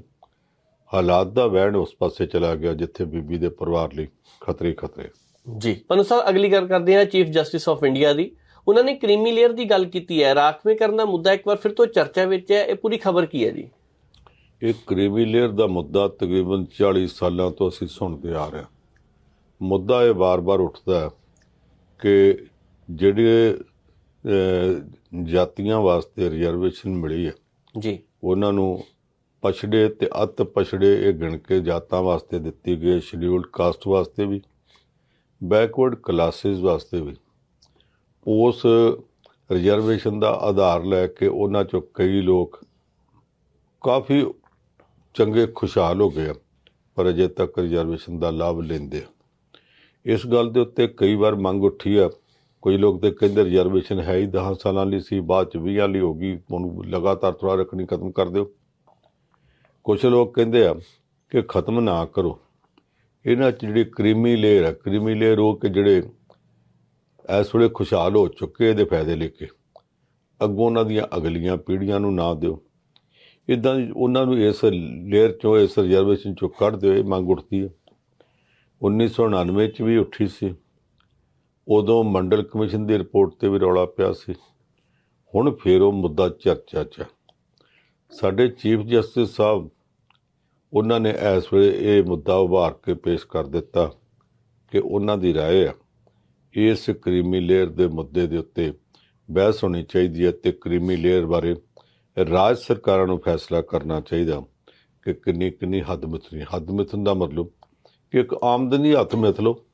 ਹਾਲਾਤ ਦਾ ਵਹਿਣ ਉਸ ਪਾਸੇ ਚਲਾ ਗਿਆ ਜਿੱਥੇ ਬੀਬੀ ਦੇ ਪਰਿਵਾਰ ਲਈ ਖਤਰੇ ਖਤਰੇ ਜੀ। ਪਨੂ ਸਾਹਿਬ ਅਗਲੀ ਗੱਲ ਕਰਦੇ ਹਾਂ ਚੀਫ ਜਸਟਿਸ ਆਫ ਇੰਡੀਆ ਦੀ। ਉਹਨਾਂ ਨੇ ਕ੍ਰੀਮੀ ਲੇਅਰ ਦੀ ਗੱਲ ਕੀਤੀ ਹੈ। ਰਾਖਵੇਂ ਕਰਨ ਦਾ ਮੁੱਦਾ ਇੱਕ ਵਾਰ ਫਿਰ ਤੋਂ ਚਰਚਾ ਵਿੱਚ ਹੈ। ਇਹ ਪੂਰੀ ਖਬਰ ਕੀ ਹੈ ਜੀ? ਇਹ ਕ੍ਰੀਮੀ ਲੇਅਰ ਦਾ ਮੁੱਦਾ ਤਕਰੀਬਨ 40 ਸਾਲਾਂ ਤੋਂ ਅਸੀਂ ਸੁਣਦੇ ਆ ਰਹੇ ਹਾਂ। ਮੁੱਦਾ ਇਹ ਵਾਰ-ਵਾਰ ਉੱਠਦਾ ਹੈ ਕਿ ਜਿਹੜੇ ਜਾਤੀਆਂ ਵਾਸਤੇ ਰਿਜ਼ਰਵੇਸ਼ਨ ਮਿਲੀ ਹੈ ਜੀ। ਉਹਨਾਂ ਨੂੰ ਪਛੜੇ ਤੇ ਅਤ ਪਛੜੇ ਇਹ ਗਿਣ ਕੇ ਜਾਤਾਂ ਵਾਸਤੇ ਦਿੱਤੀ ਗਈ ਸ਼ਡਿਊਲਡ ਕਾਸਟ ਵਾਸਤੇ ਵੀ ਬੈਕਵਰਡ ਕਲਾਸਿਸ ਵਾਸਤੇ ਵੀ। ਉਸ ਰਿਜ਼ਰਵੇਸ਼ਨ ਦਾ ਆਧਾਰ ਲੈ ਕੇ ਉਹਨਾਂ ਚੋਂ ਕਈ ਲੋਕ ਕਾਫੀ ਚੰਗੇ ਖੁਸ਼ਹਾਲ ਹੋ ਗਏ ਆ, ਪਰ ਅਜੇ ਤੱਕ ਰਿਜ਼ਰਵੇਸ਼ਨ ਦਾ ਲਾਭ ਲੈਂਦੇ ਆ। ਇਸ ਗੱਲ ਦੇ ਉੱਤੇ ਕਈ ਵਾਰ ਮੰਗ ਉੱਠੀ ਆ। ਕੋਈ ਲੋਕ ਤੇ ਕਹਿੰਦੇ ਰਿਜ਼ਰਵੇਸ਼ਨ ਹੈ ਹੀ 10 ਸਾਲਾਂ ਲਈ ਸੀ ਬਾਅਦ ਚ 20 ਲਈ ਹੋ ਗਈ ਉਹਨੂੰ ਲਗਾਤਾਰ ਥੋੜਾ ਰੱਖਣੀ ਖਤਮ ਕਰ ਦਿਓ। ਕੁਝ ਲੋਕ ਕਹਿੰਦੇ ਆ ਕਿ ਖਤਮ ਨਾ ਕਰੋ। ਇਹਨਾਂ 'ਚ ਜਿਹੜੀ ਕ੍ਰੀਮੀ ਲੇਅਰ ਹੈ ਕ੍ਰੀਮੀ ਲੇਅਰ ਉਹ ਕਿ ਜਿਹੜੇ ਇਸ ਵੇਲੇ ਖੁਸ਼ਹਾਲ ਹੋ ਚੁੱਕੇ ਇਹਦੇ ਫਾਇਦੇ ਲੈ ਕੇ ਅੱਗੋਂ ਉਹਨਾਂ ਦੀਆਂ ਅਗਲੀਆਂ ਪੀੜ੍ਹੀਆਂ ਨੂੰ ਨਾ ਦਿਓ ਇਦਾਂ ਉਹਨਾਂ ਨੂੰ ਇਸ ਲੇਅਰ ਚੋਂ ਇਸ ਰਿਜ਼ਰਵੇਸ਼ਨ ਚੋਂ ਕੱਢ ਦਿਓ ਇਹ ਮੰਗ ਉੱਠਦੀ ਹੈ 1999 ਚ ਵੀ ਉੱਠੀ ਸੀ ਉਦੋਂ ਮੰਡਲ ਕਮਿਸ਼ਨ ਦੀ ਰਿਪੋਰਟ ਤੇ ਵੀ ਰੌਲਾ ਪਿਆ ਸੀ ਹੁਣ ਫੇਰ ਉਹ ਮੁੱਦਾ ਚਰਚਾ 'ਚ ਹੈ ਸਾਡੇ ਚੀਫ ਜਸਟਿਸ ਸਾਹਿਬ ਉਹਨਾਂ ਨੇ ਇਸ ਵੇਲੇ ਇਹ ਮੁੱਦਾ ਉਭਾਰ ਕੇ ਪੇਸ਼ ਕਰ ਦਿੱਤਾ ਕਿ ਉਹਨਾਂ ਦੀ رائے ਹੈ ਇਸ ਕ੍ਰੀਮੀ ਲੇਅਰ ਦੇ ਮੁੱਦੇ ਦੇ ਉੱਤੇ ਬਹਿਸ ਹੋਣੀ ਚਾਹੀਦੀ ਹੈ ਤੇ ਕ੍ਰੀਮੀ ਲੇਅਰ ਬਾਰੇ ਰਾਜ ਸਰਕਾਰਾਂ ਨੂੰ ਫੈਸਲਾ ਕਰਨਾ ਚਾਹੀਦਾ ਕਿ ਕਿੰਨੀ ਕਿੰਨੀ ਹੱਦ ਮਿਥਣੀ ਹੱਦ ਮਿਥਣ ਦਾ ਮਤਲਬ ਕਿ ਇੱਕ ਆਮਦਨੀ ਹੱਥ ਮਿਥ ਲਓ,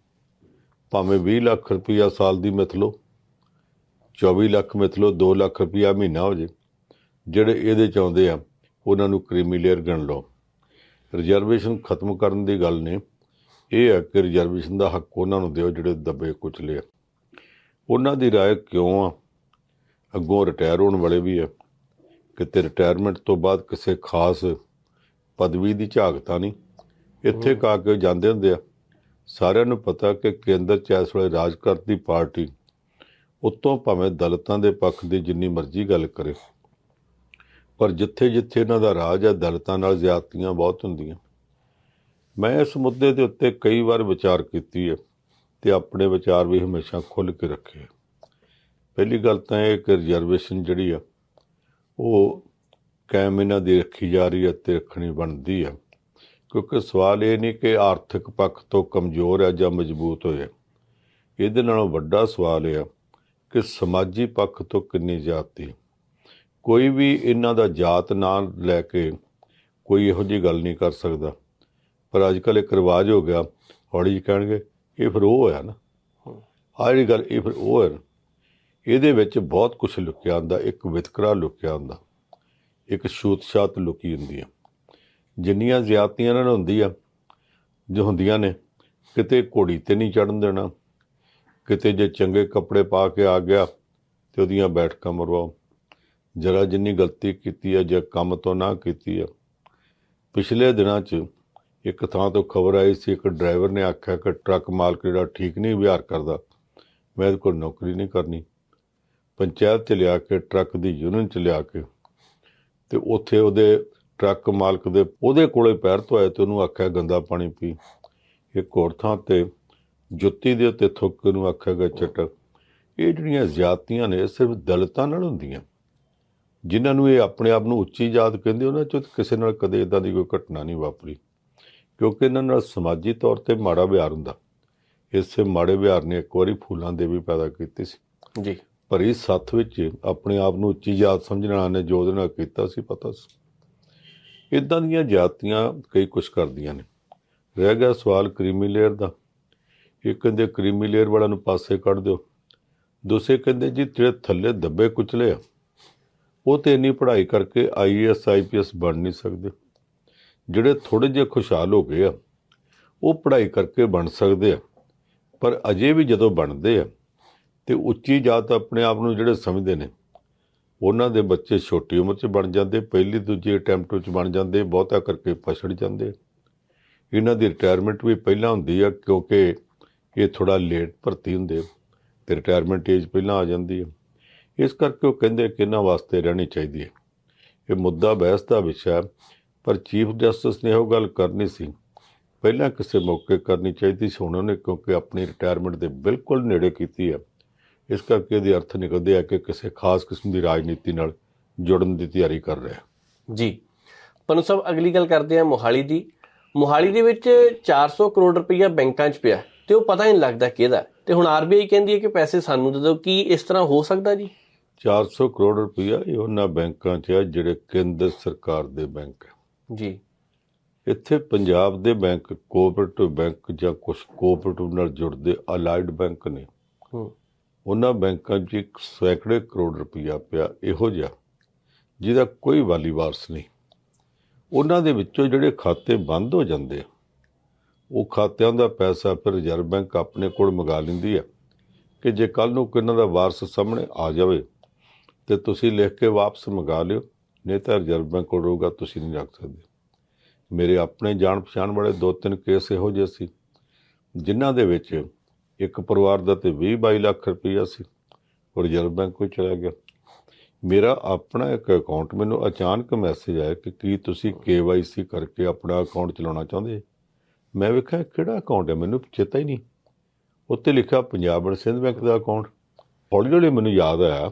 ਭਾਵੇਂ 20 ਲੱਖ ਰੁਪਈਆ ਸਾਲ ਦੀ ਮਿਥ ਲਓ 24 ਲੱਖ ਮਿਥ ਲਓ 2 ਲੱਖ ਰੁਪਈਆ ਮਹੀਨਾ ਹੋ ਜੇ, ਜਿਹੜੇ ਇਹਦੇ ਚ ਆਉਂਦੇ ਆ, ਉਹਨਾਂ ਨੂੰ ਕ੍ਰੀਮੀ ਲੇਅਰ ਗਣ ਲਓ। ਰਿਜ਼ਰਵੇਸ਼ਨ ਖਤਮ ਕਰਨ ਦੀ ਗੱਲ ਨੇ ਇਹ ਹੈ ਕਿ ਰਿਜ਼ਰਵੇਸ਼ਨ ਦਾ ਹੱਕ ਉਹਨਾਂ ਨੂੰ ਦਿਓ ਜਿਹੜੇ ਦੱਬੇ ਕੁਚਲੇ ਆ ਉਹਨਾਂ ਦੀ رائے ਕਿਉਂ ਆ ਅੱਗੋਂ ਰਿਟਾਇਰ ਹੋਣ ਵਾਲੇ ਵੀ ਆ ਕਿਤੇ ਰਿਟਾਇਰਮੈਂਟ ਤੋਂ ਬਾਅਦ ਕਿਸੇ ਖਾਸ ਪਦਵੀ ਦੀ ਝਾਕਤਾ ਨਹੀਂ ਇੱਥੇ ਕਾ ਕੇ ਜਾਂਦੇ ਹੁੰਦੇ ਆ ਸਾਰਿਆਂ ਨੂੰ ਪਤਾ ਕਿ ਕੇਂਦਰ ਚ ਇਸ ਵੇਲੇ ਰਾਜ ਕਰਦੀ ਪਾਰਟੀ ਉਤੋਂ ਭਾਵੇਂ ਦਲਿਤਾਂ ਦੇ ਪੱਖ ਦੀ ਜਿੰਨੀ ਮਰਜ਼ੀ ਗੱਲ ਕਰੇ ਪਰ ਜਿੱਥੇ ਜਿੱਥੇ ਇਹਨਾਂ ਦਾ ਰਾਜ ਹੈ ਦਲਿਤਾਂ ਨਾਲ ਜ਼ਿਆਦਤੀਆਂ ਬਹੁਤ ਹੁੰਦੀਆਂ ਮੈਂ ਇਸ ਮੁੱਦੇ ਦੇ ਉੱਤੇ ਕਈ ਵਾਰ ਵਿਚਾਰ ਕੀਤੀ ਹੈ ਤੇ ਆਪਣੇ ਵਿਚਾਰ ਵੀ ਹਮੇਸ਼ਾ ਖੁੱਲ੍ਹ ਕੇ ਰੱਖੇ ਪਹਿਲੀ ਗੱਲ ਤਾਂ ਇਹ ਕਿ ਰਿਜ਼ਰਵੇਸ਼ਨ ਜਿਹੜੀ ਆ, ਉਹ ਕਾਇਮ ਇਹਨਾਂ ਦੀ ਰੱਖੀ ਜਾ ਰਹੀ ਹੈ ਤੇ ਰੱਖਣੀ ਬਣਦੀ ਹੈ। ਕਿਉਂਕਿ ਸਵਾਲ ਇਹ ਨਹੀਂ ਕਿ ਆਰਥਿਕ ਪੱਖ ਤੋਂ ਕਮਜ਼ੋਰ ਹੈ ਜਾਂ ਮਜ਼ਬੂਤ ਹੋਇਆ ਇਹਦੇ ਨਾਲੋਂ ਵੱਡਾ ਸਵਾਲ ਇਹ ਆ ਕਿ ਸਮਾਜੀ ਪੱਖ ਤੋਂ ਕਿੰਨੀ ਜਾਤੀ ਕੋਈ ਵੀ ਇਹਨਾਂ ਦਾ ਜਾਤ ਨਾਂ ਲੈ ਕੇ ਕੋਈ ਇਹੋ ਜਿਹੀ ਗੱਲ ਨਹੀਂ ਕਰ ਸਕਦਾ। ਪਰ ਅੱਜ ਕੱਲ੍ਹ ਇੱਕ ਰਿਵਾਜ ਹੋ ਗਿਆ, ਹੌਲੀ ਜਿਹੀ ਕਹਿਣਗੇ, ਇਹ ਫਿਰ ਉਹ ਹੋਇਆ ਨਾ। ਆਹ ਜਿਹੜੀ ਗੱਲ, ਇਹ ਫਿਰ ਉਹ ਹੈ ਨਾ। ਇਹਦੇ ਵਿੱਚ ਬਹੁਤ ਕੁਝ ਲੁਕਿਆ ਹੁੰਦਾ, ਇੱਕ ਵਿਤਕਰਾ ਲੁਕਿਆ ਹੁੰਦਾ, ਇੱਕ ਛੂਤ-ਛਾਤ ਲੁਕੀ ਹੁੰਦੀ ਆ। ਜਿੰਨੀਆਂ ਜ਼ਿਆਦਤੀਆਂ ਇਹਨਾਂ ਨੂੰ ਹੁੰਦੀ ਆ, ਜੋ ਹੁੰਦੀਆਂ ਨੇ, ਕਿਤੇ ਘੋੜੀ ਤੇ ਨਹੀਂ ਚੜਨ ਦੇਣਾ, ਕਿਤੇ ਜੇ ਚੰਗੇ ਕੱਪੜੇ ਪਾ ਕੇ ਆ ਗਿਆ, ਤੇ ਉਹਦੀਆਂ ਬੈਠਕਾਂ ਮਰਵਾਓ। ਜਰਾ ਜਿੰਨੀ ਗਲਤੀ ਕੀਤੀ ਆ, ਜਾਂ ਕੰਮ ਤੋਂ ਨਾ ਕੀਤੀ ਆ। ਪਿਛਲੇ ਦਿਨਾਂ 'ਚ ਇੱਕ ਥਾਂ ਤੋਂ ਖਬਰ ਆਈ ਸੀ, ਇੱਕ ਡਰਾਈਵਰ ਨੇ ਆਖਿਆ ਕਿ ਟਰੱਕ ਮਾਲਕ ਜਿਹੜਾ ਠੀਕ ਨਹੀਂ ਵਿਹਾਰ ਕਰਦਾ, ਮੈਂ ਇਹਦੇ ਕੋਲ ਨੌਕਰੀ ਨਹੀਂ ਕਰਨੀ। ਪੰਚਾਇਤ ਚ ਲਿਆ ਕੇ, ਟਰੱਕ ਦੀ ਯੂਨੀਅਨ ਚ ਲਿਆ ਕੇ, ਤੇ ਉੱਥੇ ਉਹਦੇ ਟਰੱਕ ਮਾਲਕ ਦੇ ਉਹਦੇ ਕੋਲੇ ਪੈਰ ਧੋਏ ਤੇ ਉਹਨੂੰ ਆਖਿਆ ਗੰਦਾ ਪਾਣੀ ਪੀ। ਇੱਕ ਹੋਰ ਥਾਂ ਤੇ ਜੁੱਤੀ ਦੇ ਉੱਤੇ ਥੁੱਕ ਨੂੰ ਗਿਆ ਚਟਕ ਇਹ ਜਿਹੜੀਆਂ ਜ਼ਿਆਦਤੀਆਂ ਨੇ, ਇਹ ਸਿਰਫ ਦਲਤਾਂ ਨਾਲ ਹੁੰਦੀਆਂ। ਜਿਨ੍ਹਾਂ ਨੂੰ ਇਹ ਆਪਣੇ ਆਪ ਨੂੰ ਉੱਚੀ ਜਾਤ ਕਹਿੰਦੇ, ਉਹਨਾਂ ਚੋਂ ਕਿਸੇ ਨਾਲ ਕਦੇ ਇਦਾਂ ਦੀ ਕੋਈ ਘਟਨਾ ਨਹੀਂ ਵਾਪਰੀ। ਕਿਉਂਕਿ ਇਹਨਾਂ ਨਾਲ ਸਮਾਜੀ ਤੌਰ ਤੇ ਮਾੜਾ ਵਿਹਾਰ ਹੁੰਦਾ। ਇਸੇ ਮਾੜੇ ਵਿਹਾਰ ਨੇ ਇੱਕ ਵਾਰੀ ਫੂਲਾਂ ਦੇ ਵੀ ਪੈਦਾ ਕੀਤੀ ਸੀ। ਜੀ। ਭਰੀ ਸੱਥ ਵਿੱਚ ਆਪਣੇ ਆਪ ਨੂੰ ਉੱਚੀ ਜਾਤ ਸਮਝਣ ਨੇ ਜੋ ਉਹਦੇ ਨਾਲ ਕੀਤਾ ਸੀ ਪਤਾ ਸੀ। ਇਦਾਂ ਦੀਆਂ ਜਾਤੀਆਂ ਕਈ ਕੁਝ ਕਰਦੀਆਂ ਨੇ। ਰਹਿ ਗਿਆ ਸਵਾਲ ਕ੍ਰੀਮੀ ਲੇਅਰ ਦਾ। ਇਹ ਕਹਿੰਦੇ ਕ੍ਰੀਮੀ ਲੇਅਰ ਵਾਲਾ ਨੂੰ ਪਾਸੇ ਕੱਢ ਦਿਓ। ਦੂਸਰੇ ਕਹਿੰਦੇ ਜੀ ਜਿਹੜੇ ਥੱਲੇ ਦੱਬੇ ਕੁਚਲੇ ਆ। ਉਹ ਤੇ ਇੰਨੀ ਪੜ੍ਹਾਈ ਕਰਕੇ ਆਈਏਐਸ ਆਈਪੀਐਸ ਬਣ ਨਹੀਂ ਸਕਦੇ। ਜਿਹੜੇ ਥੋੜੇ ਜਿਹੇ ਖੁਸ਼ਹਾਲ ਹੋ ਗਏ ਆ, ਉਹ ਪੜ੍ਹਾਈ ਕਰਕੇ ਬਣ ਸਕਦੇ ਆ। ਪਰ ਅਜੇ ਵੀ ਜਦੋਂ ਬਣਦੇ ਆ, ਤੇ ਉੱਚੀ ਜਾਤ ਆਪਣੇ ਆਪ ਨੂੰ ਜਿਹੜੇ ਸਮਝਦੇ ਨੇ, ਉਹਨਾਂ ਦੇ ਬੱਚੇ ਛੋਟੀ ਉਮਰ 'ਚ ਬਣ ਜਾਂਦੇ, ਪਹਿਲੀ ਦੂਜੀ ਅਟੈਂਪਟ 'ਚ ਬਣ ਜਾਂਦੇ, ਬਹੁਤਾ ਕਰਕੇ ਪਛੜ ਜਾਂਦੇ ਇਹਨਾਂ ਦੀ ਰਿਟਾਇਰਮੈਂਟ ਵੀ ਪਹਿਲਾਂ ਹੁੰਦੀ ਆ, ਕਿਉਂਕਿ ਇਹ ਥੋੜਾ ਲੇਟ ਭਰਤੀ ਹੁੰਦੇ ਤੇ ਰਿਟਾਇਰਮੈਂਟ ਏਜ ਪਹਿਲਾਂ ਆ ਜਾਂਦੀ ਹੈ ਇਸ ਕਰਕੇ ਉਹ ਕਹਿੰਦੇ ਕਿ ਇਹਨਾਂ ਵਾਸਤੇ ਰਹਿਣੀ ਚਾਹੀਦੀ ਹੈ ਇਹ ਮੁੱਦਾ ਬਹਿਸ ਦਾ ਵਿਸ਼ਾ ਪਰ ਚੀਫ ਜਸਟਿਸ ਨੇ ਉਹ ਗੱਲ ਕਰਨੀ ਸੀ। ਪਹਿਲਾਂ ਕਿਸੇ ਮੌਕੇ ਕਰਨੀ ਚਾਹੀਦੀ ਸੀ ਹੁਣ ਉਹਨੇ ਕਿਉਂਕਿ ਆਪਣੀ ਰਿਟਾਇਰਮੈਂਟ ਦੇ ਬਿਲਕੁਲ ਨੇੜੇ ਕੀਤੀ ਹੈ। ਇਸ ਕਰਕੇ ਇਹਦੇ ਅਰਥ ਨਿਕਲਦੇ ਆ ਕਿ ਕਿਸੇ ਖਾਸ ਕਿਸਮ ਦੀ ਰਾਜਨੀਤੀ ਨਾਲ ਜੁੜਨ ਦੀ ਤਿਆਰੀ ਕਰ ਰਿਹਾ। ਜੀ। ਪਨੂ ਸਾਹਿਬ ਅਗਲੀ ਗੱਲ ਕਰਦੇ ਹਾਂ ਮੋਹਾਲੀ ਦੀ। ਮੋਹਾਲੀ ਦੇ ਵਿੱਚ 400 ਕਰੋੜ ਰੁਪਈਆ ਬੈਂਕਾਂ 'ਚ ਪਿਆ ਤੇ ਉਹ ਪਤਾ ਹੀ ਨਹੀਂ ਲੱਗਦਾ ਕਿਹਦਾ। ਤੇ ਹੁਣ ਆਰਬੀਆਈ ਕਹਿੰਦੀ ਹੈ ਕਿ ਪੈਸੇ ਸਾਨੂੰ ਦੇ ਦਿਓ। ਕੀ ਇਸ ਤਰ੍ਹਾਂ ਹੋ ਸਕਦਾ ਜੀ? 400 ਕਰੋੜ ਰੁਪਇਆ ਇਹ ਉਹਨਾਂ ਬੈਂਕਾਂ 'ਚ ਹੈ ਜਿਹੜੇ ਕੇਂਦਰ ਸਰਕਾਰ ਦੇ ਬੈਂਕ ਹੈ। ਜੀ। ਇੱਥੇ ਪੰਜਾਬ ਦੇ ਬੈਂਕ ਕੋਆਪਰੇਟਿਵ ਬੈਂਕ ਜਾਂ ਕੁਝ ਕੋਆਪਰੇਟਿਵ ਨਾਲ ਜੁੜਦੇ ਅਲਾਈਡ ਬੈਂਕ ਨੇ। ਹੂੰ। ਉਹਨਾਂ ਬੈਂਕਾਂ 'ਚ ਇੱਕ ਸੈਂਕੜੇ ਕਰੋੜ ਰੁਪਇਆ ਪਿਆ ਇਹੋ ਜਿਹਾ ਜਿਹਦਾ ਕੋਈ ਵਾਲੀ ਵਾਰਸ ਨਹੀਂ। ਉਹਨਾਂ ਦੇ ਵਿੱਚੋਂ ਜਿਹੜੇ ਖਾਤੇ ਬੰਦ ਹੋ ਜਾਂਦੇ ਆ ਉਹ ਖਾਤਿਆਂ ਦਾ ਪੈਸਾ ਫਿਰ ਰਿਜ਼ਰਵ ਬੈਂਕ ਆਪਣੇ ਕੋਲ ਮੰਗਾ ਲੈਂਦੀ ਹੈ ਕਿ ਜੇ ਕੱਲ ਨੂੰ ਕੋਈ ਇਹਨਾਂ ਦਾ ਵਾਰਸ ਸਾਹਮਣੇ ਆ ਜਾਵੇ ਤੇ ਤੁਸੀਂ ਲਿਖ ਕੇ ਵਾਪਸ ਮੰਗਾ ਲਿਓ। ਨਹੀਂ ਤਾਂ ਰਿਜ਼ਰਵ ਬੈਂਕ ਕੋਲ ਰਹੂਗਾ, ਤੁਸੀਂ ਨਹੀਂ ਰੱਖ ਸਕਦੇ। ਮੇਰੇ ਆਪਣੇ ਜਾਣ ਪਛਾਣ ਵਾਲੇ ਦੋ ਤਿੰਨ ਕੇਸ ਇਹੋ ਜਿਹੇ ਸੀ, ਜਿਨ੍ਹਾਂ ਦੇ ਵਿੱਚ ਇੱਕ ਪਰਿਵਾਰ ਦਾ ਤੇ 20 22 ਲੱਖ ਰੁਪਈਆ ਸੀ, ਉਹ ਰਿਜ਼ਰਵ ਬੈਂਕ ਵਿੱਚ ਚਲਾ ਗਿਆ। ਮੇਰਾ ਆਪਣਾ ਇੱਕ ਅਕਾਊਂਟ ਮੈਨੂੰ ਅਚਾਨਕ ਮੈਸੇਜ ਆਇਆ ਕਿ ਕੀ ਤੁਸੀਂ KYC ਕਰਕੇ ਆਪਣਾ ਅਕਾਊਂਟ ਚਲਾਉਣਾ ਚਾਹੁੰਦੇ? ਮੈਂ ਵੇਖਿਆ, ਕਿਹੜਾ ਅਕਾਊਂਟ ਹੈ? ਮੈਨੂੰ ਚੇਤਾ ਹੀ ਨਹੀਂ। ਉੱਤੇ ਲਿਖਿਆ, ਪੰਜਾਬ ਐਂਡ ਸਿੰਧ ਬੈਂਕ ਦਾ ਅਕਾਊਂਟ ਹੌਲੀ ਹੌਲੀ ਮੈਨੂੰ ਯਾਦ ਆਇਆ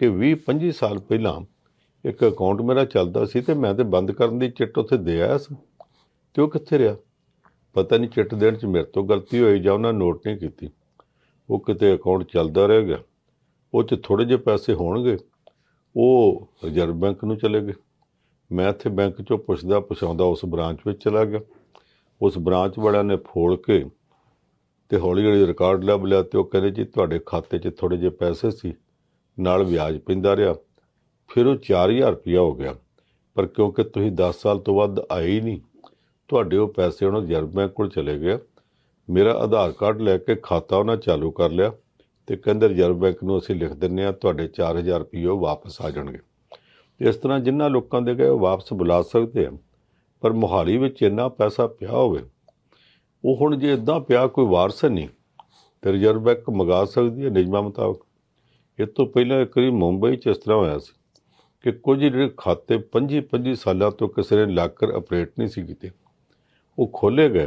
ਕਿ 20 25 ਸਾਲ ਪਹਿਲਾਂ ਇੱਕ ਅਕਾਊਂਟ ਮੇਰਾ ਚੱਲਦਾ ਸੀ ਤੇ ਮੈਂ ਤੇ ਬੰਦ ਕਰਨ ਦੀ ਚਿੱਟ ਉੱਥੇ ਦੇ ਆਇਆ ਸੀ। ਤੇ ਉਹ ਕਿੱਥੇ ਰਿਹਾ? ਪਤਾ ਨਹੀਂ ਚਿੱਟ ਦੇਣ 'ਚ ਮੇਰੇ ਤੋਂ ਗਲਤੀ ਹੋਈ ਜਾਂ ਉਹਨਾਂ ਨੋਟ ਨਹੀਂ ਕੀਤੀ। ਉਹ ਕਿਤੇ ਅਕਾਊਂਟ ਚੱਲਦਾ ਰਹਿ ਗਿਆ। ਉਹ 'ਚ ਥੋੜੇ ਜਿਹੇ ਪੈਸੇ ਹੋਣਗੇ। ਉਹ ਰਿਜ਼ਰਵ ਬੈਂਕ ਨੂੰ ਚਲੇ ਗਏ। ਮੈਂ ਇੱਥੇ ਬੈਂਕ 'ਚੋਂ ਪੁੱਛਦਾ ਪੁਛਾਉਂਦਾ ਉਸ ਬ੍ਰਾਂਚ ਵਿੱਚ ਚਲਾ ਗਿਆ। ਉਸ ਬ੍ਰਾਂਚ ਵਾਲਿਆਂ ਨੇ ਫੋਲ ਕੇ ਤੇ ਹੌਲੀ ਹੌਲੀ ਰਿਕਾਰਡ ਲੱਭ ਲਿਆ ਤੇ ਉਹ ਕਹਿੰਦੇ ਜੀ ਤੁਹਾਡੇ ਖਾਤੇ 'ਚ ਥੋੜੇ ਜਿਹੇ ਪੈਸੇ ਸੀ। ਨਾਲ ਵਿਆਜ ਪੈਂਦਾ ਰਿਹਾ। ਫਿਰ ਉਹ 4000 ਰੁਪਇਆ ਹੋ ਗਿਆ। ਪਰ ਕਿਉਂਕਿ ਤੁਸੀਂ 10 ਸਾਲ ਤੋਂ ਵੱਧ ਆਏ ਹੀ ਨਹੀਂ, ਤੁਹਾਡੇ ਉਹ ਪੈਸੇ ਉਹਨਾਂ ਰਿਜ਼ਰਵ ਬੈਂਕ ਕੋਲ ਚਲੇ ਗਏ। ਮੇਰਾ ਆਧਾਰ ਕਾਰਡ ਲੈ ਕੇ ਖਾਤਾ ਉਹਨਾਂ ਚਾਲੂ ਕਰ ਲਿਆ ਤੇ ਕਹਿੰਦੇ ਰਿਜ਼ਰਵ ਬੈਂਕ ਨੂੰ ਅਸੀਂ ਲਿਖ ਦਿੰਨੇ ਆ ਤੁਹਾਡੇ 4000 ਰੁਪਏ ਉਹ ਵਾਪਸ ਆ ਜਾਣਗੇ। ਇਸ ਤਰ੍ਹਾਂ ਜਿੰਨਾ ਲੋਕਾਂ ਦੇ ਗਏ ਉਹ ਵਾਪਸ ਬੁਲਾ ਸਕਦੇ ਆ, ਪਰ ਮੋਹਾਲੀ ਵਿੱਚ ਇੰਨਾ ਪੈਸਾ ਪਿਆ ਹੋਵੇ, ਉਹ ਹੁਣ ਜੇ ਇਦਾਂ ਪਿਆ ਕੋਈ ਵਾਰਸ ਨਹੀਂ, ਤੇ ਰਿਜ਼ਰਵ ਬੈਂਕ ਮੰਗਾ ਸਕਦੀ ਹੈ ਨਿਯਮਾਂ ਮੁਤਾਬਕ। ਇਹ ਤੋਂ ਪਹਿਲਾਂ ਇੱਕ ਵਾਰੀ ਮੁੰਬਈ 'ਚ ਇਸ ਤਰ੍ਹਾਂ ਹੋਇਆ ਸੀ। ਕਿ ਕੁਝ ਜਿਹੜੇ ਖਾਤੇ 25 25 ਸਾਲਾਂ ਤੋਂ ਕਿਸੇ ਨੇ ਲਾਕਰ ਆਪਰੇਟ ਨਹੀਂ ਸੀ ਕੀਤੇ। ਉਹ ਖੋਲੇ ਗਏ।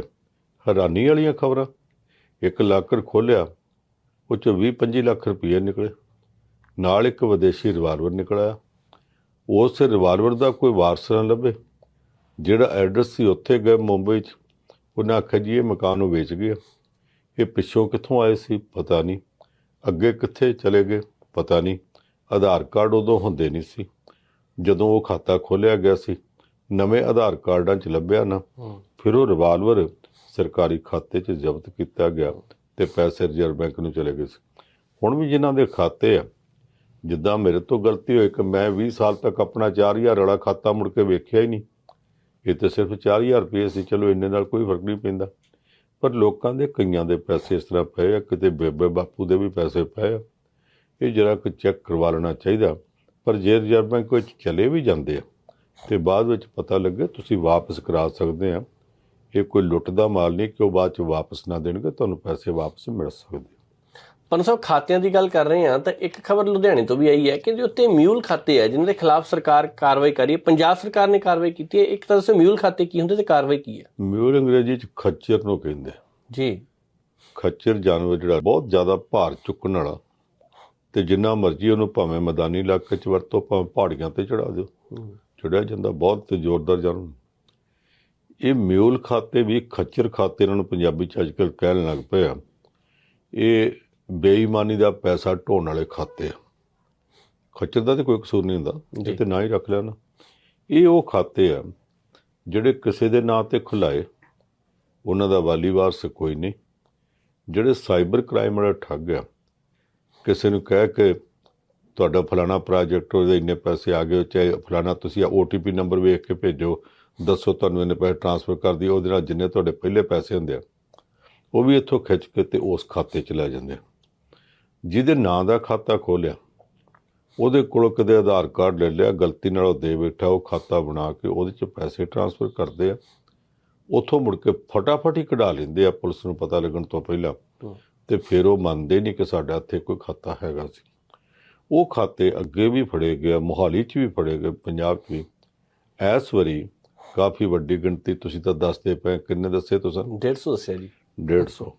ਹੈਰਾਨੀ ਵਾਲੀਆਂ ਖਬਰਾਂ। ਇੱਕ ਲਾਕਰ ਖੋਲਿਆ ਉਹ ਚੋਂ 20 25 ਲੱਖ ਰੁਪਏ ਨਿਕਲੇ। ਨਾਲ ਇੱਕ ਵਿਦੇਸ਼ੀ ਰਿਵਾਲਵਰ ਨਿਕਲਿਆ ਉਸ ਰਿਵਾਲਵਰ ਦਾ ਕੋਈ ਵਾਰਸ ਨਾ ਲੱਭੇ। ਜਿਹੜਾ ਐਡਰੈਸ ਸੀ ਉੱਥੇ ਗਏ ਮੁੰਬਈ 'ਚ। ਉਹਨਾਂ ਆਖਿਆ ਜੀ, ਇਹ ਮਕਾਨ ਨੂੰ ਵੇਚ ਗਿਆ। ਇਹ ਪਿੱਛੋਂ ਕਿੱਥੋਂ ਆਏ ਸੀ? ਪਤਾ ਨਹੀਂ। ਅੱਗੇ ਕਿੱਥੇ ਚਲੇ ਗਏ? ਪਤਾ ਨਹੀਂ। ਆਧਾਰ ਕਾਰਡ ਉਦੋਂ ਹੁੰਦੇ ਨਹੀਂ ਸੀ। ਜਦੋਂ ਉਹ ਖਾਤਾ ਖੋਲ੍ਹਿਆ ਗਿਆ ਸੀ ਨਵੇਂ ਆਧਾਰ ਕਾਰਡਾਂ 'ਚ ਲੱਭਿਆ ਨਾ ਫਿਰ ਉਹ ਰਿਵਾਲਵਰ ਸਰਕਾਰੀ ਖਾਤੇ 'ਚ ਜ਼ਬਤ ਕੀਤਾ ਗਿਆ ਤੇ ਪੈਸੇ ਰਿਜ਼ਰਵ ਬੈਂਕ ਨੂੰ ਚਲੇ ਗਏ ਸੀ। ਹੁਣ ਵੀ ਜਿਨ੍ਹਾਂ ਦੇ ਖਾਤੇ ਆ ਜਿੱਦਾਂ ਮੇਰੇ ਤੋਂ ਗਲਤੀ ਹੋਈ ਕਿ ਮੈਂ 20 ਸਾਲ ਤੱਕ ਆਪਣਾ 4000 ਵਾਲਾ ਖਾਤਾ ਮੁੜ ਕੇ ਵੇਖਿਆ ਹੀ ਨਹੀਂ। ਇਹ ਤੇ ਸਿਰਫ 4000 ਰੁਪਏ ਸੀ ਚਲੋ ਇੰਨੇ ਨਾਲ ਕੋਈ ਫ਼ਰਕ ਨਹੀਂ ਪੈਂਦਾ। ਪਰ ਲੋਕਾਂ ਦੇ ਕਈਆਂ ਦੇ ਪੈਸੇ ਇਸ ਤਰ੍ਹਾਂ ਪਏ ਆ ਕਿਤੇ ਬੇਬੇ ਬਾਪੂ ਦੇ ਵੀ ਪੈਸੇ ਪਏ ਆ। ਇਹ ਜਰਾ ਕੁ ਚੈੱਕ ਕਰਵਾ ਲੈਣਾ ਚਾਹੀਦਾ। ਪਰ ਜੇ ਰਿਜ਼ਰਵ ਬੈਂਕ ਵਿੱਚ ਚਲੇ ਵੀ ਜਾਂਦੇ ਆ ਤੇ ਬਾਅਦ ਵਿੱਚ ਪਤਾ ਲੱਗੇ ਤੁਸੀਂ ਵਾਪਸ ਕਰਾ ਸਕਦੇ ਆ। ਇਹ ਕੋਈ ਲੁੱਟ ਦਾ ਮਾਲ ਨਹੀਂ ਕਿ ਉਹ ਬਾਅਦ ਚ ਵਾਪਸ ਨਾ ਦੇਣਗੇ ਤੁਹਾਨੂੰ ਪੈਸੇ ਵਾਪਸ ਮਿਲ ਸਕਦੇ ਪੰਜ ਸਾਹਿਬ ਖਾਤਿਆਂ ਦੀ ਗੱਲ ਕਰ ਰਹੇ ਹਾਂ ਤਾਂ ਇੱਕ ਖਬਰ ਲੁਧਿਆਣੇ ਤੋਂ ਵੀ ਆਈ ਹੈ ਕਿ ਜੋ ਉੱਤੇ ਮਿਊਲ ਖਾਤੇ ਹੈ ਜਿਨ੍ਹਾਂ ਦੇ ਖਿਲਾਫ ਸਰਕਾਰ ਕਾਰਵਾਈ ਕਰ ਰਹੀ ਹੈ ਪੰਜਾਬ ਸਰਕਾਰ ਨੇ ਕਾਰਵਾਈ ਕੀਤੀ ਹੈ। ਇੱਕ ਤਰ੍ਹਾਂ ਸੇ ਮਿਊਲ ਖਾਤੇ ਕੀ ਹੁੰਦੇ ਤੇ ਕਾਰਵਾਈ ਕੀ ਹੈ? ਮਿਊਲ ਅੰਗਰੇਜ਼ੀ ਚ ਖੱਚਰ ਨੂੰ ਕਹਿੰਦੇ। ਜੀ। ਖੱਚਰ ਜਾਨਵਰ ਜਿਹੜਾ ਬਹੁਤ ਜ਼ਿਆਦਾ ਭਾਰ ਚੁੱਕਣ ਵਾਲਾ ਤੇ ਜਿੰਨਾ ਮਰਜ਼ੀ ਉਹਨੂੰ ਭਾਵੇਂ ਮੈਦਾਨੀ ਇਲਾਕੇ 'ਚ ਵਰਤੋ ਭਾਵੇਂ ਪਹਾੜੀਆਂ ਤੇ ਚੜਾ ਦਿਓ। ਚੜਿਆ ਜਾਂਦਾ ਬਹੁਤ ਜ਼ੋਰਦਾਰ ਜਾਨਵਰ ਇਹ ਮਿਊਲ ਖਾਤੇ ਵੀ ਖੱਚਰ ਖਾਤੇ ਇਹਨਾਂ ਨੂੰ ਪੰਜਾਬੀ 'ਚ ਅੱਜਕੱਲ ਕਹਿਣ ਲੱਗ ਪਏ ਆ। ਇਹ ਬੇਈਮਾਨੀ ਦਾ ਪੈਸਾ ਢੋਣ ਵਾਲੇ ਖਾਤੇ ਆ। ਖੱਚਰ ਦਾ ਤੇ ਕੋਈ ਕਸੂਰ ਨਹੀਂ ਹੁੰਦਾ ਤੇ ਨਾ ਹੀ ਰੱਖ ਲੈਣਾ ਇਹ ਉਹ ਖਾਤੇ ਆ ਜਿਹੜੇ ਕਿਸੇ ਦੇ ਨਾਂ ਤੇ ਖੁਲਾਏ ਉਹਨਾਂ ਦਾ ਵਾਲੀ ਵਾਰਸ ਕੋਈ ਨਹੀਂ। ਜਿਹੜੇ ਸਾਈਬਰ ਕ੍ਰਾਈਮ ਵਾਲਾ ਠੱਗ ਆ ਕਿਸੇ ਨੂੰ ਕਹਿ ਕੇ ਤੁਹਾਡਾ ਫਲਾਣਾ ਪ੍ਰੋਜੈਕਟ ਉਹਦੇ ਇੰਨੇ ਪੈਸੇ ਆ ਗਏ ਚਾਹੇ ਫਲਾਣਾ ਤੁਸੀਂ OTP ਨੰਬਰ ਵੇਖ ਕੇ ਭੇਜੋ, ਦੱਸੋ ਤੁਹਾਨੂੰ ਇੰਨੇ ਪੈਸੇ ਟ੍ਰਾਂਸਫਰ ਕਰ ਦਿਓ ਉਹਦੇ ਨਾਲ ਜਿੰਨੇ ਤੁਹਾਡੇ ਪਹਿਲੇ ਪੈਸੇ ਹੁੰਦੇ ਆ, ਉਹ ਵੀ ਇੱਥੋਂ ਖਿੱਚ ਕੇ ਤੇ ਉਸ ਖਾਤੇ 'ਚ ਲੈ ਜਾਂਦੇ ਆ। ਜਿਹਦੇ ਨਾਂ ਦਾ ਖਾਤਾ ਖੋਲਿਆ, ਉਹਦੇ ਕੋਲੋਂ ਕਦੇ ਆਧਾਰ ਕਾਰਡ ਲੈ ਲਿਆ, ਗਲਤੀ ਨਾਲ ਉਹ ਦੇ ਬੈਠਾ, ਉਹ ਖਾਤਾ ਬਣਾ ਕੇ ਉਹਦੇ 'ਚ ਪੈਸੇ ਟ੍ਰਾਂਸਫਰ ਕਰਦੇ ਆ, ਉਥੋਂ ਮੁੜ ਕੇ ਫਟਾਫਟ ਹੀ ਕਢਾ ਲੈਂਦੇ ਆ, ਪੁਲਿਸ ਨੂੰ ਪਤਾ ਲੱਗਣ ਤੋਂ ਪਹਿਲਾਂ। ਤੇ ਫਿਰ ਉਹ ਮੰਨਦੇ ਨਹੀਂ ਕਿ ਸਾਡਾ ਇੱਥੇ ਕੋਈ ਖਾਤਾ ਹੈਗਾ ਸੀ। ਉਹ ਖਾਤੇ ਅੱਗੇ ਵੀ ਫੜੇ ਗਏ ਮੋਹਾਲੀ 'ਚ ਵੀ ਫੜੇ ਗਏ ਪੰਜਾਬ 'ਚ ਵੀ। ਇਸ ਵਾਰੀ ਕਾਫੀ ਵੱਡੀ ਗਿਣਤੀ ਤੁਸੀਂ ਤਾਂ ਦੱਸਦੇ ਪਏ ਕਿੰਨੇ ਦੱਸੇ ਤੁਸੀਂ 150 ਦੱਸਿਆ ਜੀ। 150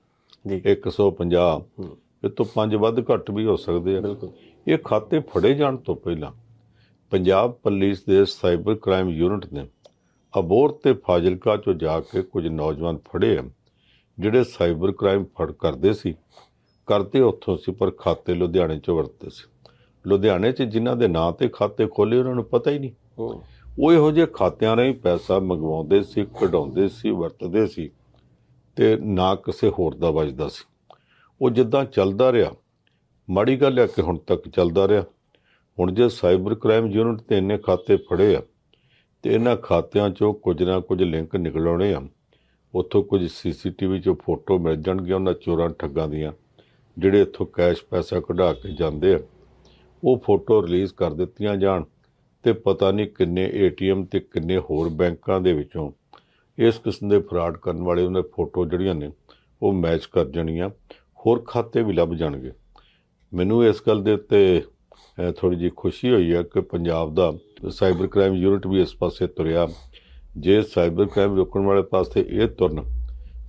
ਜੀ। 150 ਹੂੰ। ਇਹ ਤੋਂ ਪੰਜ ਵੱਧ ਘੱਟ ਵੀ ਹੋ ਸਕਦੇ ਆ। ਬਿਲਕੁਲ। ਇਹ ਖਾਤੇ ਫੜੇ ਜਾਣ ਤੋਂ ਪਹਿਲਾਂ ਪੰਜਾਬ ਪੁਲਿਸ ਦੇ ਸਾਈਬਰ ਕ੍ਰਾਈਮ ਯੂਨਿਟ ਨੇ ਅਬੋਰ ਤੇ ਫਾਜ਼ਿਲਕਾ ਚੋਂ ਜਾ ਕੇ ਕੁਝ ਨੌਜਵਾਨ ਫੜੇ ਆ। ਜਿਹੜੇ ਸਾਈਬਰ ਕ੍ਰਾਈਮ ਫੜ ਕਰਦੇ ਸੀ ਕਰਦੇ ਉੱਥੋਂ ਸੀ ਪਰ ਖਾਤੇ ਲੁਧਿਆਣੇ ਚੋਂ ਵਰਤਦੇ ਸੀ। ਲੁਧਿਆਣੇ 'ਚ ਜਿਨ੍ਹਾਂ ਦੇ ਨਾਂ ਤੇ ਖਾਤੇ ਖੋਲੇ ਉਹਨਾਂ ਨੂੰ ਪਤਾ ਹੀ ਨਹੀਂ। ਉਹ ਇਹੋ ਜਿਹੇ ਖਾਤਿਆਂ ਰਾਹੀਂ ਪੈਸਾ ਮੰਗਵਾਉਂਦੇ ਸੀ ਕਢਾਉਂਦੇ ਸੀ ਵਰਤਦੇ ਸੀ ਤੇ ਨਾ ਕਿਸੇ ਹੋਰ ਦਾ ਵੱਜਦਾ ਸੀ। ਉਹ ਜਿੱਦਾਂ ਚੱਲਦਾ ਰਿਹਾ ਮਾੜੀ ਗੱਲ ਹੈ ਕਿ ਹੁਣ ਤੱਕ ਚੱਲਦਾ ਰਿਹਾ। ਹੁਣ ਜੇ ਸਾਈਬਰ ਕ੍ਰਾਈਮ ਯੂਨਿਟ ਤੇ ਇੰਨੇ ਖਾਤੇ ਫੜੇ ਆ ਤੇ ਇਹਨਾਂ ਖਾਤਿਆਂ ਚੋਂ ਕੁਝ ਨਾ ਕੁਝ ਲਿੰਕ ਨਿਕਲਣੇ ਆ। ਉੱਥੋਂ ਕੁਝ ਸੀਸੀਟੀਵੀ 'ਚੋਂ ਫੋਟੋ ਮਿਲ ਜਾਣਗੀਆਂ ਉਹਨਾਂ ਚੋਰਾਂ ਠੱਗਾਂ ਦੀਆਂ, ਜਿਹੜੇ ਇੱਥੋਂ ਕੈਸ਼ ਪੈਸਾ ਕਢਾ ਕੇ ਜਾਂਦੇ ਆ। ਉਹ ਫੋਟੋ ਰਿਲੀਜ਼ ਕਰ ਦਿੱਤੀਆਂ ਜਾਣ ਤੇ ਪਤਾ ਨਹੀਂ ਕਿੰਨੇ ਏਟੀਐਮ ਤੇ ਕਿੰਨੇ ਹੋਰ ਬੈਂਕਾਂ ਦੇ ਵਿੱਚੋਂ ਇਸ ਕਿਸਮ ਦੇ ਫਰਾਡ ਕਰਨ ਵਾਲੇ ਉਹਨਾਂ ਫੋਟੋ ਜਿਹੜੀਆਂ ਨੇ ਉਹ ਮੈਚ ਕਰ ਜਾਣੀਆਂ, ਹੋਰ ਖਾਤੇ ਵੀ ਲੱਭ ਜਾਣਗੇ। ਮੈਨੂੰ ਇਸ ਗੱਲ ਦੇ ਉੱਤੇ ਥੋੜੀ ਜਿਹੀ ਖੁਸ਼ੀ ਹੋਈ ਹੈ ਕਿ ਪੰਜਾਬ ਦਾ ਸਾਈਬਰ ਕ੍ਰਾਈਮ ਯੂਨਿਟ ਵੀ ਇਸ ਪਾਸੇ ਤੁਰਿਆ। ਜੇ ਸਾਈਬਰ ਕ੍ਰਾਈਮ ਰੋਕਣ ਵਾਲੇ ਪਾਸੇ ਇਹ ਤੁਰਨ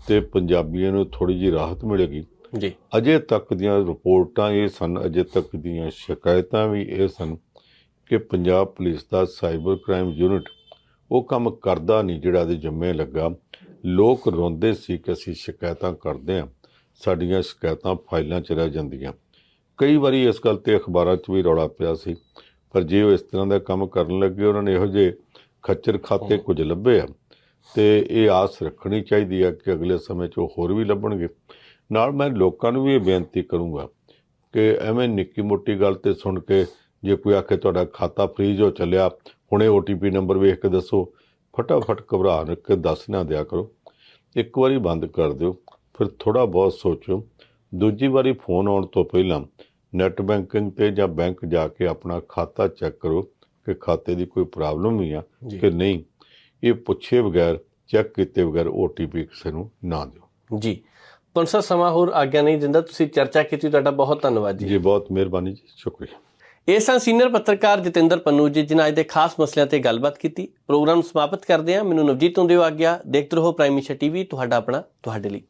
ਤੇ ਪੰਜਾਬੀਆਂ ਨੂੰ ਥੋੜੀ ਜਿਹੀ ਰਾਹਤ ਮਿਲੇਗੀ ਜੀ। ਅਜੇ ਤੱਕ ਦੀਆਂ ਰਿਪੋਰਟਾਂ ਇਹ ਸਨ ਅਜੇ ਤੱਕ ਦੀਆਂ ਸ਼ਿਕਾਇਤਾਂ ਵੀ ਇਹ ਸਨ ਕਿ ਪੰਜਾਬ ਪੁਲਿਸ ਦਾ ਸਾਈਬਰ ਕ੍ਰਾਈਮ ਯੂਨਿਟ ਉਹ ਕੰਮ ਕਰਦਾ ਨਹੀਂ ਜਿਹੜਾ ਦੇ ਜੰਮੇ ਲੱਗਾ। ਲੋਕ ਰੋਂਦੇ ਸੀ ਕਿ ਅਸੀਂ ਸ਼ਿਕਾਇਤਾਂ ਕਰਦੇ ਹਾਂ ਸਾਡੀਆਂ ਸ਼ਿਕਾਇਤਾਂ ਫਾਈਲਾਂ 'ਚ ਰਹਿ ਜਾਂਦੀਆਂ। ਕਈ ਵਾਰੀ ਇਸ ਗੱਲ ਤੇ ਅਖਬਾਰਾਂ 'ਚ ਵੀ ਰੌਲਾ ਪਿਆ ਸੀ ਪਰ ਜੇ ਉਹ ਇਸ ਤਰ੍ਹਾਂ ਦਾ ਕੰਮ ਕਰਨ ਲੱਗੇ ਉਹਨਾਂ ਨੇ ਇਹੋ ਜਿਹੇ ਖੱਚਰ ਖਾਤੇ ਕੁਝ ਲੱਭੇ ਆ ਤੇ ਇਹ ਆਸ ਰੱਖਣੀ ਚਾਹੀਦੀ ਹੈ ਕਿ ਅਗਲੇ ਸਮੇਂ 'ਚ ਉਹ ਹੋਰ ਵੀ ਲੱਭਣਗੇ। ਨਾਲ ਮੈਂ ਲੋਕਾਂ ਨੂੰ ਵੀ ਇਹ ਬੇਨਤੀ ਕਰੂੰਗਾ ਕਿ ਐਵੇਂ ਨਿੱਕੀ ਮੋਟੀ ਗੱਲ ਤੇ ਸੁਣ ਕੇ ਜੇ ਕੋਈ ਆਖੇ ਤੁਹਾਡਾ ਖਾਤਾ ਫ੍ਰੀਜ ਹੋ ਚੱਲਿਆ ਹੁਣੇ OTP ਨੰਬਰ ਵੇਖ ਕੇ ਦੱਸੋ। ਫਟਾਫਟ ਘਬਰਾ ਕੇ ਦੱਸ ਨਾ ਦਿਆ ਕਰੋ। ਇੱਕ ਵਾਰੀ ਬੰਦ ਕਰ ਦਿਓ। ਫਿਰ ਥੋੜਾ ਬਹੁਤ ਸੋਚੋ। ਦੂਜੀ ਵਾਰੀ ਫੋਨ ਆਉਣ ਤੋਂ ਪਹਿਲਾਂ ਨੈਟ ਬੈਂਕਿੰਗ ਤੇ ਜਾਂ ਬੈਂਕ ਜਾ ਕੇ ਆਪਣਾ ਖਾਤਾ ਚੈੱਕ ਕਰੋ। ਕਿ ਖਾਤੇ ਦੀ ਕੋਈ ਪ੍ਰੋਬਲਮ ਵੀ ਆ। ਕਿ ਨਹੀਂ ਇਹ ਪੁੱਛੇ ਬਗੈਰ ਚੈੱਕ ਕੀਤੇ ਬਗੈਰ OTP ਕਿਸੇ ਨੂੰ ਨਾ ਦਿਓ। ਜੀ। ਸਾਹਿਬ ਸਮਾਂ ਹੋਰ ਆਗਿਆ ਨਹੀਂ ਦਿੰਦਾ ਤੁਸੀਂ ਚਰਚਾ ਕੀਤੀ ਤੁਹਾਡਾ ਬਹੁਤ ਧੰਨਵਾਦ ਜੀ। ਜੀ ਬਹੁਤ ਮਿਹਰਬਾਨੀ ਜੀ ਸ਼ੁਕਰੀਆ। ਇਹ ਸਨ ਸੀਨੀਅਰ ਪੱਤਰਕਾਰ ਜਤਿੰਦਰ ਪੰਨੂ ਜੀ ਜਿਨ੍ਹਾਂ ਅੱਜ ਦੇ ਖਾਸ ਮਸਲਿਆਂ ਤੇ ਗੱਲਬਾਤ ਕੀਤੀ ਪ੍ਰੋਗਰਾਮ ਸਮਾਪਤ ਕਰਦੇ ਹਾਂ। ਮੈਨੂੰ ਨਵਜੀਤ ਤੋਂ ਦਿਓ ਆਗਿਆ ਦੇਖਦੇ ਰਹੋ ਪ੍ਰਾਈਮ ਮਿਸ਼ਨ ਟੀਵੀ ਤੁਹਾਡਾ ਆਪਣਾ ਤੁਹਾਡੇ ਲਈ।